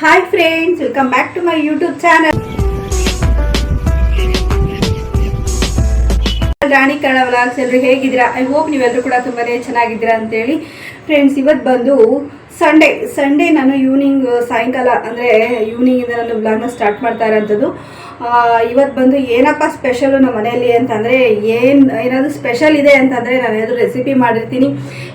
Hi friends welcome back to my YouTube channel Rani Kannada vlogs ಎಲ್ಲರೂ ಹೇಗಿದ್ದೀರಾ? I hope ನೀವೆಲ್ಲರೂ ಕೂಡ ತುಂಬಾ ಚೆನ್ನಾಗಿದ್ದೀರಾ ಅಂತೇಳಿ. ಫ್ರೆಂಡ್ಸ್ ಇವತ್ತು ಬಂದು ಸಂಡೇ ಸಂಡೇ ನಾನು ಈವ್ನಿಂಗ್ ಸಾಯಂಕಾಲ, ಅಂದರೆ ಈವ್ನಿಂಗಿಂದ ನಾನು ವ್ಲಾಗ್ನ ಸ್ಟಾರ್ಟ್ ಮಾಡ್ತಾ ಇರೋಂಥದ್ದು. ಇವತ್ತು ಬಂದು ಏನಪ್ಪ ಸ್ಪೆಷಲು ನಮ್ಮ ಮನೆಯಲ್ಲಿ ಅಂತಂದರೆ ಏನು, ಏನಾದರೂ ಸ್ಪೆಷಲ್ ಇದೆ ಅಂತಂದರೆ ನಾನು ಏನಾದರೂ ರೆಸಿಪಿ ಮಾಡಿರ್ತೀನಿ.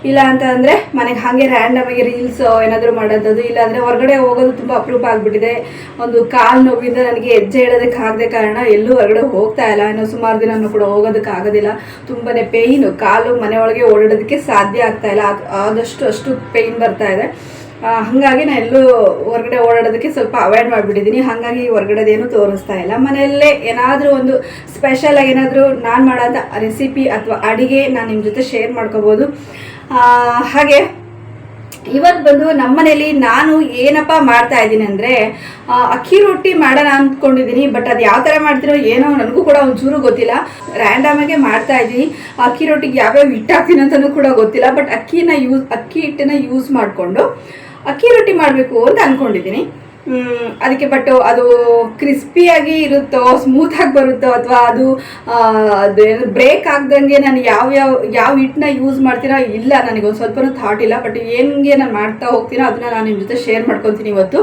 ಇಲ್ಲ ಅಂತಂದರೆ ಮನೆಗೆ ಹಾಗೆ ರ್ಯಾಂಡಮಾಗಿ ರೀಲ್ಸ್ ಏನಾದರೂ ಮಾಡೋದದು. ಇಲ್ಲಾಂದರೆ ಹೊರಗಡೆ ಹೋಗೋದು ತುಂಬ ಅಪರೂಪ ಆಗಿಬಿಟ್ಟಿದೆ. ಒಂದು ಕಾಲು ನೋವಿಂದ ನನಗೆ ಹೆಜ್ಜೆ ಇಡೋದಕ್ಕೆ ಆಗದೆ ಕಾರಣ ಎಲ್ಲೂ ಹೊರಗಡೆ ಹೋಗ್ತಾ ಇಲ್ಲ. ಇನ್ನೂ ಸುಮಾರು ದಿನ ಕೂಡ ಹೋಗೋದಕ್ಕೆ ಆಗೋದಿಲ್ಲ. ತುಂಬಾ ಪೇಯ್ನು ಕಾಲು ಮನೆ ಒಳಗೆ ಓಡಾಡೋದಕ್ಕೆ ಸಾಧ್ಯ ಆಗ್ತಾ ಇಲ್ಲ. ಆದ್- ಆದಷ್ಟು ಅಷ್ಟು ಪೇಯ್ನ್ ಬರ್ತಾ ಇದೆ. ಹಾಗಾಗಿ ನಾನು ಎಲ್ಲೂ ಹೊರಗಡೆ ಓಡಾಡೋದಕ್ಕೆ ಸ್ವಲ್ಪ ಅವಾಯ್ಡ್ ಮಾಡಿಬಿಟ್ಟಿದ್ದೀನಿ ಹಾಗಾಗಿ ಹೊರಗಡೆದೇನು ತೋರಿಸ್ತಾ ಇಲ್ಲ. ಮನೆಯಲ್ಲೇ ಏನಾದರೂ ಒಂದು ಸ್ಪೆಷಲ್ ಆಗಿ ಏನಾದರೂ ನಾನು ಮಾಡೋಂಥ ರೆಸಿಪಿ ಅಥವಾ ಅಡಿಗೆ ನಾನು ನಿಮ್ಮ ಜೊತೆ ಶೇರ್ ಮಾಡ್ಕೋಬೋದು. ಹಾಗೆ ಇವತ್ತು ಬಂದು ನಮ್ಮನೇಲಿ ನಾನು ಏನಪ್ಪ ಮಾಡ್ತಾ ಇದ್ದೀನಿ ಅಂದರೆ ಅಕ್ಕಿ ರೊಟ್ಟಿ ಮಾಡೋಣ ಅಂದ್ಕೊಂಡಿದ್ದೀನಿ ಬಟ್ ಅದು ಯಾವ ಥರ ಮಾಡ್ತೀರೋ ಏನೋ ನನಗೂ ಕೂಡ ಒಂಚೂರು ಗೊತ್ತಿಲ್ಲ. ರ್ಯಾಂಡಮಾಗೆ ಮಾಡ್ತಾ ಇದ್ದೀನಿ. ಅಕ್ಕಿ ರೊಟ್ಟಿಗೆ ಯಾವ್ಯಾವ ಹಿಟ್ಟು ಹಾಕ್ತೀನಿ ಅಂತಲೂ ಕೂಡ ಗೊತ್ತಿಲ್ಲ. ಬಟ್ ಅಕ್ಕಿನ ಯೂಸ್ ಅಕ್ಕಿ ಹಿಟ್ಟನ್ನ ಯೂಸ್ ಮಾಡಿಕೊಂಡು ಅಕ್ಕಿ ರೊಟ್ಟಿ ಮಾಡಬೇಕು ಅಂತ ಅಂದ್ಕೊಂಡಿದ್ದೀನಿ ಅದಕ್ಕೆ ಬಟ್ ಅದು ಕ್ರಿಸ್ಪಿಯಾಗಿ ಇರುತ್ತೋ ಸ್ಮೂತಾಗಿ ಬರುತ್ತೋ ಅಥವಾ ಅದು ಅದೇನು ಬ್ರೇಕ್ ಆಗ್ದಂಗೆ ನಾನು ಯಾವ ಯಾವ ಯಾವ ಹಿಟ್ಟನ್ನ ಯೂಸ್ ಮಾಡ್ತೀರಾ ಇಲ್ಲ, ನನಗೆ ಒಂದು ಸ್ವಲ್ಪನೂ ಥಾಟ್ ಇಲ್ಲ ಬಟ್ ಹೆಂಗೆ ನಾನು ಮಾಡ್ತಾ ಹೋಗ್ತೀನೋ ಅದನ್ನ ನಾನು ನಿಮ್ಮ ಜೊತೆ ಶೇರ್ ಮಾಡ್ಕೊತೀನಿ ಇವತ್ತು.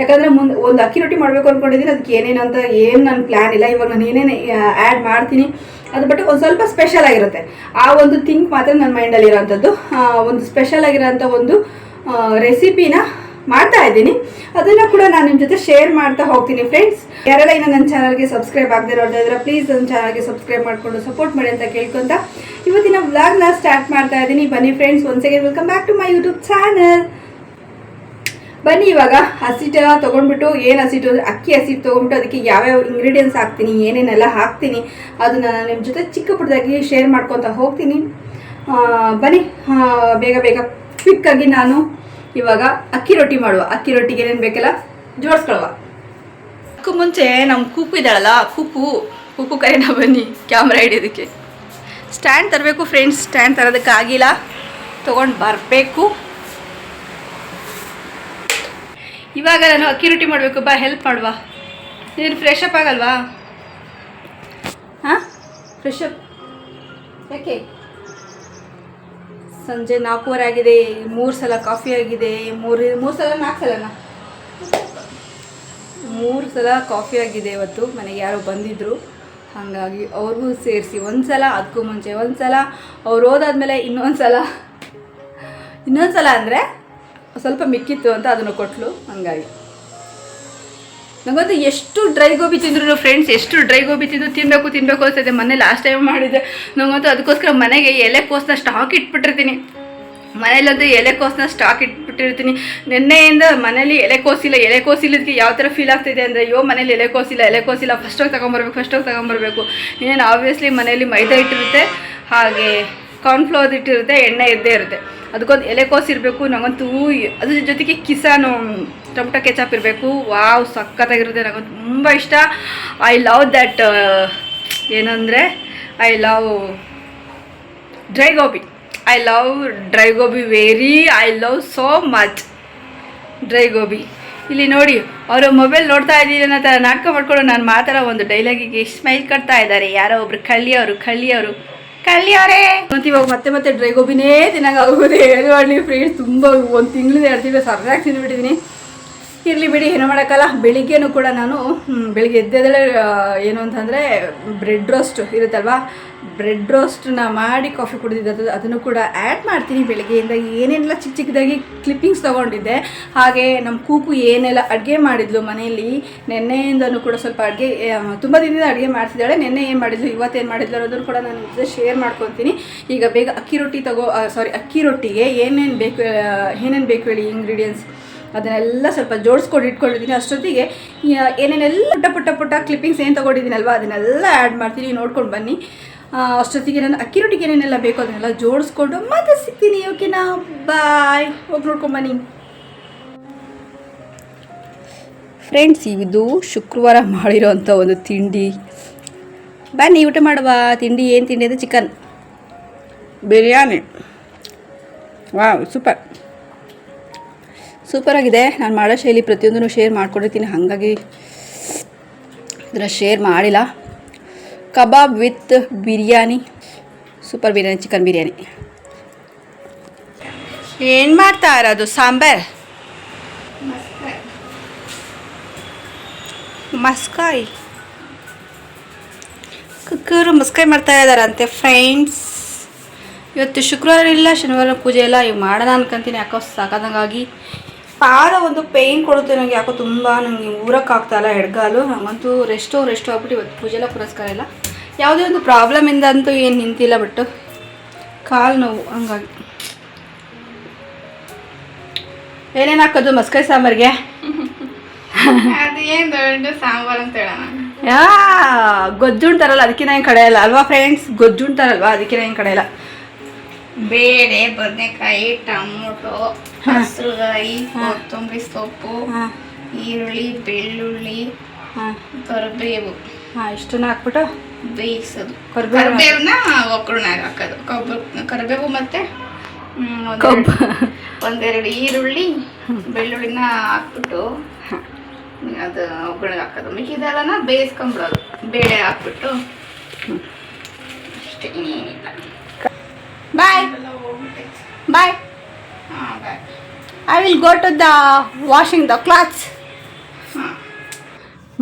ಯಾಕಂದರೆ ಮುಂದೆ ಒಂದು ಅಕ್ಕಿ ರೊಟ್ಟಿ ಮಾಡಬೇಕು ಅಂದ್ಕೊಂಡಿದ್ದೀನಿ ಅದಕ್ಕೆ ಏನೇನು ಅಂತ ಏನು ನನ್ನ ಪ್ಲ್ಯಾನ್ ಇಲ್ಲ, ಇವಾಗ ನಾನು ಏನೇನು ಆ್ಯಡ್ ಮಾಡ್ತೀನಿ. ಅದು ಬಟ್ ಒಂದು ಸ್ವಲ್ಪ ಸ್ಪೆಷಲ್ ಆಗಿರುತ್ತೆ. ಆ ಒಂದು ಥಿಂಕ್ ಮಾತ್ರ ನನ್ನ ಮೈಂಡಲ್ಲಿ ಇರೋವಂಥದ್ದು ಒಂದು ಸ್ಪೆಷಲ್ ಆಗಿರೋಂಥ ಒಂದು ರೆಸಿಪಿನ ಮಾಡ್ತಾ ಇದ್ದೀನಿ. ಅದನ್ನು ಕೂಡ ನಾನು ನಿಮ್ಮ ಜೊತೆ ಶೇರ್ ಮಾಡ್ತಾ ಹೋಗ್ತೀನಿ ಫ್ರೆಂಡ್ಸ್ ಯಾರೆಲ್ಲ ಇನ್ನು ನನ್ನ ಚಾನಲ್ಗೆ ಸಬ್ಸ್ಕ್ರೈಬ್ ಆಗದೇ ಇದ್ರೆ ಪ್ಲೀಸ್ ನನ್ನ ಚಾನಲ್ಗೆ ಸಬ್ಸ್ಕ್ರೈಬ್ ಮಾಡಿಕೊಂಡು ಸಪೋರ್ಟ್ ಮಾಡಿ ಅಂತ ಕೇಳ್ಕೊಂತ ಇವತ್ತಿನ ವ್ಲಾಗ್ನ ಸ್ಟಾರ್ಟ್ ಮಾಡ್ತಾ ಇದ್ದೀನಿ. ಬನ್ನಿ friends once again welcome back to my YouTube channel ಬನ್ನಿ ಇವಾಗ ಹಸಿಟ ತೊಗೊಂಡ್ಬಿಟ್ಟು ಏನು ಹಸಿಟ್ಟು ಅಕ್ಕಿ ಹಸಿಟ್ಟು ತೊಗೊಂಡ್ಬಿಟ್ಟು ಅದಕ್ಕೆ ಯಾವ್ಯಾವ ಇಂಗ್ರೀಡಿಯೆಂಟ್ಸ್ ಹಾಕ್ತೀನಿ, ಏನೇನೆಲ್ಲ ಹಾಕ್ತೀನಿ ಅದನ್ನ ನಾನು ನಿಮ್ಮ ಜೊತೆ ಚಿಕ್ಕ ಪುಟ್ಟದಾಗಿ ಶೇರ್ ಮಾಡ್ಕೊತ ಹೋಗ್ತೀನಿ. ಬನ್ನಿ ಬೇಗ ಬೇಗ ಕ್ವಿಕ್ಕಾಗಿ ನಾನು ಇವಾಗ ಅಕ್ಕಿ ರೊಟ್ಟಿ ಮಾಡುವ. ಅಕ್ಕಿ ರೊಟ್ಟಿಗೆ ಏನೇನು ಬೇಕಲ್ಲ ಜೋಡಿಸ್ಕೊಳುವ. ಅದಕ್ಕೂ ಮುಂಚೆ ನಮ್ಮ ಕೂಪು ಇದ್ದಾಳಲ್ಲ ಕೂಪು ಕುಕ್ಕು ಕೈನ ಬನ್ನಿ, ಕ್ಯಾಮ್ರಾ ಹಿಡಿಯೋದಕ್ಕೆ. ಸ್ಟ್ಯಾಂಡ್ ತರಬೇಕು ಫ್ರೆಂಡ್ಸ್ ಸ್ಟ್ಯಾಂಡ್ ತರೋದಕ್ಕಾಗಿಲ್ಲ ತೊಗೊಂಡು ಬರಬೇಕು. ಇವಾಗ ನಾನು ಅಕ್ಕಿ ರೊಟ್ಟಿ ಮಾಡಬೇಕು, ಬಾ ಹೆಲ್ಪ್ ಮಾಡುವ. ನೀನು ಫ್ರೆಶ್ ಅಪ್ ಆಗಲ್ವಾ? ಹಾಂ? ಫ್ರೆಶ್ ಅಪ್ ಯಾಕೆ? ಸಂಜೆ ನಾಲ್ಕೂವರೆ ಆಗಿದೆ, ಮೂರು ಸಲ ಕಾಫಿ ಆಗಿದೆ, ಮೂರು ಮೂರು ಸಲ, ನಾಲ್ಕು ಸಲನಾ? ಮೂರು ಸಲ ಕಾಫಿ ಆಗಿದೆ ಇವತ್ತು, ಮನೆಗೆ ಯಾರೋ ಬಂದಿದ್ದರು ಹಾಗಾಗಿ ಅವ್ರಿಗೂ ಸೇರಿಸಿ ಒಂದು ಸಲ ಅದಕ್ಕೂ ಮುಂಚೆ ಒಂದು ಸಲ, ಅವ್ರು ಹೋದಾದ್ಮೇಲೆ ಇನ್ನೊಂದು ಸಲ. ಇನ್ನೊಂದು ಸಲ ಅಂದರೆ ಸ್ವಲ್ಪ ಮಿಕ್ಕಿತ್ತು ಅಂತ ಅದನ್ನು ಕೊಟ್ಲು, ಹಂಗಾಗಿ. ನಂಗಂತೂ ಎಷ್ಟು ಡ್ರೈ ಗೋಬಿ ತಿಂದ್ರು ಫ್ರೆಂಡ್ಸ್ ಎಷ್ಟು ಡ್ರೈ ಗೋಬಿ ತಿಂದು ತಿನ್ನಬೇಕು ತಿನ್ನಬೇಕು ಅನ್ಸುತ್ತೆ. ಮೊನ್ನೆ ಲಾಸ್ಟ್ ಟೈಮ್ ಮಾಡಿದ್ದೆ. ನನಗಂತೂ ಅದಕ್ಕೋಸ್ಕರ ಮನೆಗೆ ಎಲೆಕೋಸನ್ನ ಸ್ಟಾಕ್ ಇಟ್ಬಿಟ್ಟಿರ್ತೀನಿ. ಮನೇಲಂತೂ ಎಲೆಕೋಸನ್ನ ಸ್ಟಾಕ್ ಇಟ್ಬಿಟ್ಟಿರ್ತೀನಿ. ನಿನ್ನೆಯಿಂದ ಮನೇಲಿ ಎಲೆಕೋಸಿಲ್ಲ ಎಲೆಕೋಸಿಲ್ಲದಕ್ಕೆ ಯಾವ ಥರ ಫೀಲ್ ಆಗ್ತಿದೆ ಅಂದರೆ, ಅಯ್ಯೋ, ಮನೇಲಿ ಎಲೆಕೋಸಿಲ್ಲ ಎಲೆಕೋಸಿಲ್ಲ ಫಸ್ಟೋಗಿ ತೊಗೊಂಬರ್ಬೇಕು ಹೋಗಿ ತೊಗೊಂಬರ್ಬೇಕು. ಇನ್ನೇನು ಆಬ್ವಿಯಸ್ಲಿ ಮನೇಲಿ ಮೈದಾ ಇಟ್ಟಿರುತ್ತೆ, ಹಾಗೆ ಕಾರ್ನ್ಫ್ಲವರ್ ಇಟ್ಟಿರುತ್ತೆ, ಎಣ್ಣೆ ಇದ್ದೇ ಇರುತ್ತೆ. ಅದಕ್ಕೊಂದು ಎಲೆಕೋಸ್ ಇರಬೇಕು ನನಗಂತೂ ಅದ್ರ ಜೊತೆಗೆ ಕಿಸಾನು ಟೊಮಟೊ ಕೆಚಪ್ ಇರಬೇಕು. ವಾವ್, ಸಖತ್ತಾಗಿರುತ್ತೆ. ನನಗೆ ತುಂಬ ಇಷ್ಟ. ಐ ಲವ್ ದ್ಯಾಟ್ ಏನಂದರೆ I love dry gobi I love dry gobi very I love so much dry gobi ಇಲ್ಲಿ ನೋಡಿ, ಅವರು ಮೊಬೈಲ್ ನೋಡ್ತಾ ಇದ್ದೀನಿ ಥರ ನಾಟಕ ಮಾಡ್ಕೊಂಡು ನಾನು ಮಾತಾಡೋ ಒಂದು ಡೈಲಾಗಿಗೆ ಸ್ಮೈಲ್ ಕಟ್ತಾ ಇದ್ದಾರೆ. ಯಾರೋ ಒಬ್ರು ಕಳ್ಳಿಯವರು ಕಳ್ಳಿಯವರು, ಕಳ್ಳಿಯವರೇ! ಮತ್ತು ಇವಾಗ ಮತ್ತೆ ಮತ್ತೆ ಡ್ರೈ ಗೋಬಿನೇ ತಿನ್ನೋಕ್ಕಾಗೋದೇ. ಮಾಡಲಿ ಫ್ರೆಂಡ್ಸ್ ತುಂಬ ಒಂದು ತಿಂಗಳಿಂದ ಎರಡು ತಿಂಗಳು ಸರಿಯಾಗಿ ತಿಂದುಬಿಟ್ಟಿದ್ದೀನಿ ಇರಲಿ ಬಿಡಿ, ಏನು ಮಾಡೋಕ್ಕಲ್ಲ. ಬೆಳಿಗ್ಗೆನೂ ಕೂಡ ನಾನು ಬೆಳಿಗ್ಗೆ ಎದ್ದೆದಳೆ ಏನು ಅಂತಂದರೆ, ಬ್ರೆಡ್ ರೋಸ್ಟ್ ಇರುತ್ತಲ್ವಾ? ಬ್ರೆಡ್ ರೋಸ್ಟನ್ನ ಮಾಡಿ ಕಾಫಿ ಕುಡಿದಿದ್ದು ಅದನ್ನು ಕೂಡ ಆ್ಯಡ್ ಮಾಡ್ತೀನಿ ಬೆಳಿಗ್ಗೆಯಿಂದ. ಏನೇನೆಲ್ಲ ಚಿಕ್ಕ ಚಿಕ್ಕದಾಗಿ ಕ್ಲಿಪ್ಪಿಂಗ್ಸ್ ತೊಗೊಂಡಿದ್ದೆ, ಹಾಗೆ ನಮ್ಮ ಕೂಕು ಏನೆಲ್ಲ ಅಡುಗೆ ಮಾಡಿದ್ಲು ಮನೆಯಲ್ಲಿ, ನೆನ್ನೆಯಿಂದನೂ ಕೂಡ ಸ್ವಲ್ಪ ಅಡುಗೆ ತುಂಬ ದಿನದಿಂದ ಅಡುಗೆ ಮಾಡ್ತಿದ್ದಾಳೆ. ನೆನ್ನೆ ಏನು ಮಾಡಿದ್ಲು, ಇವತ್ತೇನು ಮಾಡಿದ್ಲು ಅನ್ನೋದನ್ನು ಕೂಡ ನಾನು ಜೊತೆ ಶೇರ್ ಮಾಡ್ಕೊತೀನಿ. ಈಗ ಬೇಗ ಅಕ್ಕಿ ರೊಟ್ಟಿ ತಗೋ ಸಾರಿ ಅಕ್ಕಿ ರೊಟ್ಟಿಗೆ ಏನೇನು ಬೇಕು ಏನೇನು ಬೇಕು ಹೇಳಿ ಇಂಗ್ರೀಡಿಯೆಂಟ್ಸ್ ಅದನ್ನೆಲ್ಲ ಸ್ವಲ್ಪ ಜೋಡಿಸ್ಕೊಂಡು ಇಟ್ಕೊಂಡಿದ್ದೀನಿ. ಅಷ್ಟೊತ್ತಿಗೆ ಏನೇನೆಲ್ಲ ಪುಟ್ಟ ಪುಟ್ಟ ಪುಟ್ಟ ಕ್ಲಿಪ್ಪಿಂಗ್ಸ್ ಏನು ತೊಗೊಂಡಿದ್ದೀನಲ್ವ, ಅದನ್ನೆಲ್ಲ ಆ್ಯಡ್ ಮಾಡ್ತೀನಿ. ನೋಡ್ಕೊಂಡು ಬನ್ನಿ. ಅಷ್ಟೊತ್ತಿಗೆ ನಾನು ಅಕ್ಕಿ ರೊಟ್ಟಿಗೆ ಏನೇನೆಲ್ಲ ಬೇಕೋ ಅದನ್ನೆಲ್ಲ ಜೋಡಿಸ್ಕೊಂಡು ಮತ್ತೆ ಸಿಗ್ತೀನಿ. ಓಕೆನಾ? ಬಾಯ್ ಹೋಗಿ ನೋಡ್ಕೊಂಡು ಬನ್ನಿ. ಫ್ರೆಂಡ್ಸ್ ಇದು ಶುಕ್ರವಾರ ಮಾಡಿರೋವಂಥ ಒಂದು ತಿಂಡಿ. ಬನ್ನಿ, ಊಟ ಮಾಡುವ. ತಿಂಡಿ, ಏನು ತಿಂಡಿ ಅಂದರೆ ಚಿಕನ್. ಬಿರಿಯಾನಿ. Wow, super. ಸೂಪರಾಗಿದೆ. ನಾನು ಮಾಡೋ ಶೈಲಿ ಪ್ರತಿಯೊಂದನ್ನು ಶೇರ್ ಮಾಡ್ಕೊಂಡಿರ್ತೀನಿ. ಹಾಗಾಗಿ ಇದನ್ನು ಶೇರ್ ಮಾಡಿಲ್ಲ. Kebab with biryani. Super biryani, chicken biryani. ಏನು ಮಾಡ್ತಾ ಇರೋದು? ಸಾಂಬಾರ್? ಮಸ್ಕಾಯಿ. ಕುಕ್ಕರು ಮಸ್ಕಾಯಿ ಮಾಡ್ತಾ ಇದ್ದಾರಂತೆ ಫ್ರೆಂಡ್ಸ್ ಇವತ್ತು ಶುಕ್ರವಾರ ಇಲ್ಲ, ಶನಿವಾರ ಪೂಜೆ ಇಲ್ಲ. ಇವು ಮಾಡೋಣ ಅನ್ಕೊಂತೀನಿ. ಯಾಕೋ ಸಾಕಾದಂಗಾಗಿ. ಪಾದ ಒಂದು ಪೇಯ್ನ್ ಕೊಡುತ್ತೆ ನನಗೆ ಯಾಕೋ ತುಂಬ ನನಗೆ ಇಲ್ಲ ಎಡ್ಗಾಲು. ನಂಗಂತೂ ರೆಸ್ಟು ರೆಸ್ಟು ಆಗ್ಬಿಟ್ಟು ಇವತ್ತು ಪೂಜೆಲ್ಲ ಪುರಸ್ಕಾರ ಇಲ್ಲ. ಯಾವುದೇ ಒಂದು ಪ್ರಾಬ್ಲಮಿಂದ ಅಂತೂ ಏನು ನಿಂತಿಲ್ಲ ಬಟ್ಟು. ಕಾಲು ನೋವು ಹಂಗಾಗಿ. ಏನೇನು ಹಾಕೋದು ಮಸ್ಕೈ ಸಾಂಬಾರಿಗೆ? ಅದು ಏನು ದೊಡ್ಡ ಸಾಂಬಾರ್ ಅಂತ ಹೇಳೋಣ. ಯಾ ಗೊಜ್ಜುಂಟಾರಲ್ಲ ಅದಕ್ಕೆ ನಾನು ಕಡೆಯಲ್ಲ ಅಲ್ವಾ ಫ್ರೆಂಡ್ಸ್ ಗೊಜ್ಜುಂಟಾರಲ್ವಾ ಅದಕ್ಕೆ ನಾನು ಕಡೆಯಲ್ಲ ಬೇಳೆ ಬದನೆಕಾಯಿ ಟೊಮೊಟೊ. ಹಸಿರುಗಾಯಿ ಕೊತ್ತಂಬರಿ ಸೊಪ್ಪು ಈರುಳ್ಳಿ ಬೆಳ್ಳುಳ್ಳಿ ಕರಿಬೇವು. ಹಾಂ ಇಷ್ಟನ್ನ ಹಾಕ್ಬಿಟ್ಟು ಬೇಯಿಸೋದು. ಕರಿಬೇವು ಕರಿಬೇವನ್ನ ಒಗ್ಗರಣೆಗೆ ಹಾಕೋದು. ಕೊಬ್ಬ ಕರಿಬೇವು ಮತ್ತೆ ಒಂದೆರಡು- ಒಂದೆರಡು ಈರುಳ್ಳಿ ಬೆಳ್ಳುಳ್ಳಿನ ಹಾಕ್ಬಿಟ್ಟು ಅದು ಒಗ್ಗರಣೆಗೆ ಹಾಕೋದು. ಮಿಕ್ಕಿದೆಲ್ಲನ ಬೇಯಿಸ್ಕೊಂಬಿಡೋದು. ಬೇಳೆ ಹಾಕ್ಬಿಟ್ಟು. ಅಷ್ಟೇ. Bye bye I will go to the washing the clothes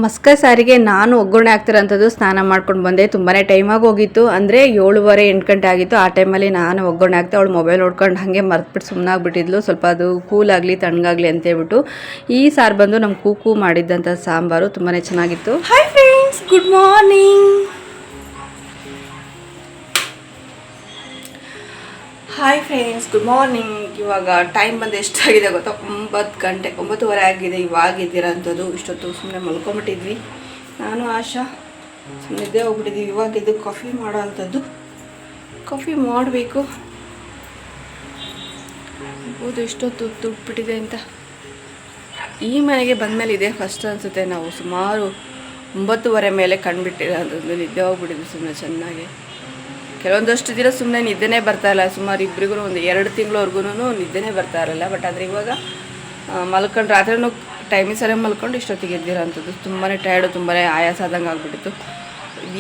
maska ಸಾರಿಗೆ ನಾನು ಒಗ್ಗರಣೆ ಆಗ್ತಿರೋಂಥದ್ದು ಸ್ನಾನ ಮಾಡ್ಕೊಂಡು ಬಂದೆ. ತುಂಬಾ ಟೈಮಾಗಿ ಹೋಗಿತ್ತು. ಅಂದರೆ ಏಳುವರೆ ಎಂಟು ಗಂಟೆ ಆಗಿತ್ತು. ಆ ಟೈಮಲ್ಲಿ ನಾನು ಒಗ್ಗರಣೆ ಆಗ್ತಾ ಅವಳು ಮೊಬೈಲ್ ನೋಡ್ಕೊಂಡು ಹಾಗೆ ಮರ್ತ್ಬಿಟ್ಟು ಸುಮ್ಮನಾಗ್ಬಿಟ್ಟಿದ್ಲು ಸ್ವಲ್ಪ ಅದು ಕೂಲ್ ಆಗಲಿ ತಣ್ಣಗಾಗಲಿ ಅಂತೇಳ್ಬಿಟ್ಟು ಈ ಸಾರು ಬಂದು ನಮ್ಮ ಕೂಕು ಮಾಡಿದ್ದಂಥ ಸಾಂಬಾರು ತುಂಬಾ ಚೆನ್ನಾಗಿತ್ತು. Hi friends good morning hi friends good morning ಇವಾಗ ಟೈಮ್ ಬಂದು ಎಷ್ಟಾಗಿದೆ ಗೊತ್ತಾ? ಒಂಬತ್ತು ಗಂಟೆ, ಒಂಬತ್ತುವರೆ ಆಗಿದೆ, ಇವಾಗ ಇದ್ದಿರೋಂಥದ್ದು ಇಷ್ಟೊತ್ತು ಸುಮ್ಮನೆ ಮಲ್ಕೊಂಬಿಟ್ಟಿದ್ವಿ. ನಾನು, ಆಶಾ ಸುಮ್ಮನೆ ಇದ್ದೇ ಹೋಗ್ಬಿಟ್ಟಿದ್ವಿ. ಇವಾಗ ಇದು ಕಾಫಿ ಮಾಡೋ ಅಂಥದ್ದು ಕಾಫಿ ಮಾಡಬೇಕು. ಹೌದು, ಇಷ್ಟೊತ್ತು ತುಟ್ಬಿಟ್ಟಿದೆ ಅಂತ. ಈ ಮನೆಗೆ ಬಂದಮೇಲೆ ಇದೆ. ಫಸ್ಟ್ ಅನಿಸುತ್ತೆ ನಾವು ಸುಮಾರು ಒಂಬತ್ತುವರೆ ಮೇಲೆ ಕಂಡುಬಿಟ್ಟಿರೋದು ನಿದ್ದೆ ಹೋಗ್ಬಿಟ್ಟಿದ್ವಿ ಸುಮ್ಮನೆ ಚೆನ್ನಾಗಿ. ಕೆಲವೊಂದಷ್ಟು ದಿನ ಸುಮ್ಮನೆ ನಿದ್ದೆನೇ ಬರ್ತಾ ಇಲ್ಲ. ಸುಮಾರು ಇಬ್ಬರಿಗೂ ಒಂದು ಎರಡು ತಿಂಗಳವರೆಗೂ ನಿದ್ದೆನೇ ಬರ್ತಾ ಇರಲ್ಲ ಬಟ್ ಆದರೆ ಇವಾಗ ಮಲ್ಕೊಂಡು ರಾತ್ರಿನೂ ಟೈಮಿಂಗ್ ಸರಿಯಾಗಿ ಮಲ್ಕೊಂಡು ಇಷ್ಟೊತ್ತಿಗೆ ಎದ್ದಿರೋಂಥದ್ದು. ತುಂಬಾ ಟಯರ್ಡು ತುಂಬಾ ಆಯಾಸ ಆದಂಗೆ ಆಗ್ಬಿಟ್ಟಿತ್ತು.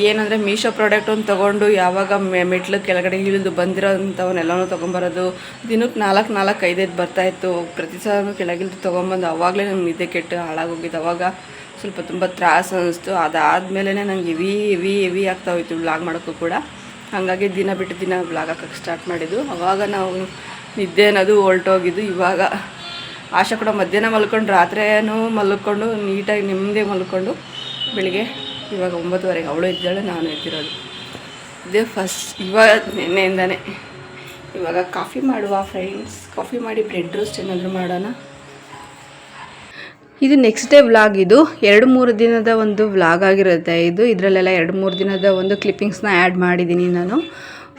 ಏನಂದರೆ ಮೀಶೋ ಪ್ರಾಡಕ್ಟ್ ಒಂದು ತೊಗೊಂಡು ಯಾವಾಗ ಮೆ, ಮೆಟ್ಲು ಕೆಳಗಡೆ ಇಳಿದು ಬಂದಿರೋಂಥವನ್ನೆಲ್ಲನೂ ತೊಗೊಂಬರೋದು, ದಿನಕ್ಕೆ ನಾಲ್ಕು ನಾಲ್ಕು ಐದೈದು ಬರ್ತಾಯಿತ್ತು ಪ್ರತಿ ಸಲ ಕೆಳಗಿಳಿದು ತೊಗೊಂಬಂದು ಅವಾಗಲೇ ನಂಗೆ ನಿದ್ದೆ ಕೆಟ್ಟು ಹಾಳಾಗೋಗಿದ್ದು ಅವಾಗ ಸ್ವಲ್ಪ ತುಂಬ ತ್ರಾಸ ಅನ್ನಿಸ್ತು. ಅದಾದಮೇಲೆ ನಂಗೆ ಹೆವಿ ಹೆವಿ ಹೆವಿ ಆಗ್ತಾ ಹೋಯ್ತು. ಬ್ಲಾಗ್ ಮಾಡೋಕ್ಕೂ ಕೂಡ. ಹಾಗಾಗಿ ದಿನ ಬಿಟ್ಟು ದಿನ ಬ್ಲಾಗ್ ಹಾಕಕ್ಕೆ ಸ್ಟಾರ್ಟ್ ಮಾಡಿದ್ದು. ಅವಾಗ ನಾವು ನಿದ್ದೆ ಅನ್ನೋದು ಹೊಲ್ಟೋಗಿದ್ದು ಇವಾಗ ಆಶೆ ಕೂಡ ಮಧ್ಯಾಹ್ನ ಮಲ್ಕೊಂಡು ರಾತ್ರಿಯೂ ಮಲ್ಕೊಂಡು ನೀಟಾಗಿ ನೆಮ್ಮದಿ ಮಲ್ಕೊಂಡು ಬೆಳಿಗ್ಗೆ ಇವಾಗ ಒಂಬತ್ತುವರೆಗೆ ಅವಳು ಇದ್ದಾಳೆ, ನಾನು ಎದ್ದಿರೋದು. ಇದೇ ಫಸ್ಟ್ ಇವಾಗ ನಿನ್ನೆಯಿಂದನೇ. ಇವಾಗ ಕಾಫಿ ಮಾಡುವ ಫ್ರೆಂಡ್ಸ್ ಕಾಫಿ ಮಾಡಿ ಬ್ರೆಡ್ ರೋಸ್ಟ್ ಏನಾದರೂ ಮಾಡೋಣ. ಇದು ನೆಕ್ಸ್ಟ್ ಡೇ ವ್ಲಾಗ್ ಇದು. ಎರಡು ಮೂರು ದಿನದ ಒಂದು ವ್ಲಾಗ್ ಆಗಿರುತ್ತೆ ಇದು. ಇದರಲ್ಲೆಲ್ಲ ಎರಡು ಮೂರು ದಿನದ ಒಂದು ಕ್ಲಿಪ್ಪಿಂಗ್ಸ್ನ ಆ್ಯಡ್ ಮಾಡಿದ್ದೀನಿ ನಾನು.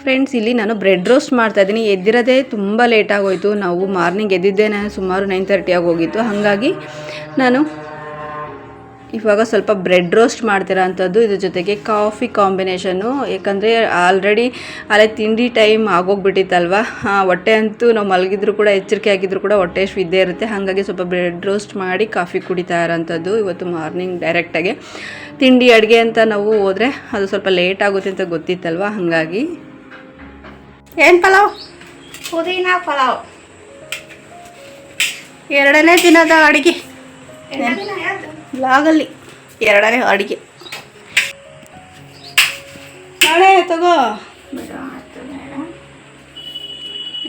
ಫ್ರೆಂಡ್ಸ್ ಇಲ್ಲಿ ನಾನು ಬ್ರೆಡ್ ರೋಸ್ಟ್ ಮಾಡ್ತಾ ಇದ್ದೀನಿ. ಎದ್ದಿರೋದೇ ತುಂಬ ಲೇಟ್ ಆಗೋಯ್ತು. ನಾವು ಮಾರ್ನಿಂಗ್ ಎದ್ದಿದ್ದೇನೆ ಸುಮಾರು ನೈನ್ ತರ್ಟಿ ಆಗೋಗಿತ್ತು ಹಾಗಾಗಿ ನಾನು ಇವಾಗ ಸ್ವಲ್ಪ ಬ್ರೆಡ್ ರೋಸ್ಟ್ ಮಾಡ್ತಿರೋ ಅಂಥದ್ದು ಇದ್ರ ಜೊತೆಗೆ ಕಾಫಿ ಕಾಂಬಿನೇಷನ್ನು. ಯಾಕಂದರೆ ಆಲ್ರೆಡಿ ಅಲ್ಲೇ ತಿಂಡಿ ಟೈಮ್ ಆಗೋಗ್ಬಿಟ್ಟಿತ್ತಲ್ವ? ಹೊಟ್ಟೆ ಅಂತೂ ನಾವು ಮಲಗಿದ್ರು ಕೂಡ, ಎಚ್ಚರಿಕೆ ಆಗಿದ್ರು ಕೂಡ ಹೊಟ್ಟೆ ಇದ್ದೇ ಇರುತ್ತೆ. ಹಾಗಾಗಿ ಸ್ವಲ್ಪ ಬ್ರೆಡ್ ರೋಸ್ಟ್ ಮಾಡಿ ಕಾಫಿ ಕುಡಿತಾ ಇರೋಂಥದ್ದು ಇವತ್ತು ಮಾರ್ನಿಂಗ್ ಡೈರೆಕ್ಟಾಗಿ ತಿಂಡಿ ಅಡುಗೆ ಅಂತ ನಾವು ಹೋದರೆ ಅದು ಸ್ವಲ್ಪ ಲೇಟ್ ಆಗುತ್ತೆ ಅಂತ ಗೊತ್ತಿತ್ತಲ್ವ? ಹಾಗಾಗಿ. ಏನು ಪಲಾವ್? ಪುದೀನ ಪಲಾವ್. ಎರಡನೇ ದಿನದ ಅಡುಗೆ? ಲಾಗಲ್ಲಿ ಎರಡನೇ ಅಡುಗೆ. ತಗೋ. ಬೇಡ ಆಯ್ತು ಬೇಡ.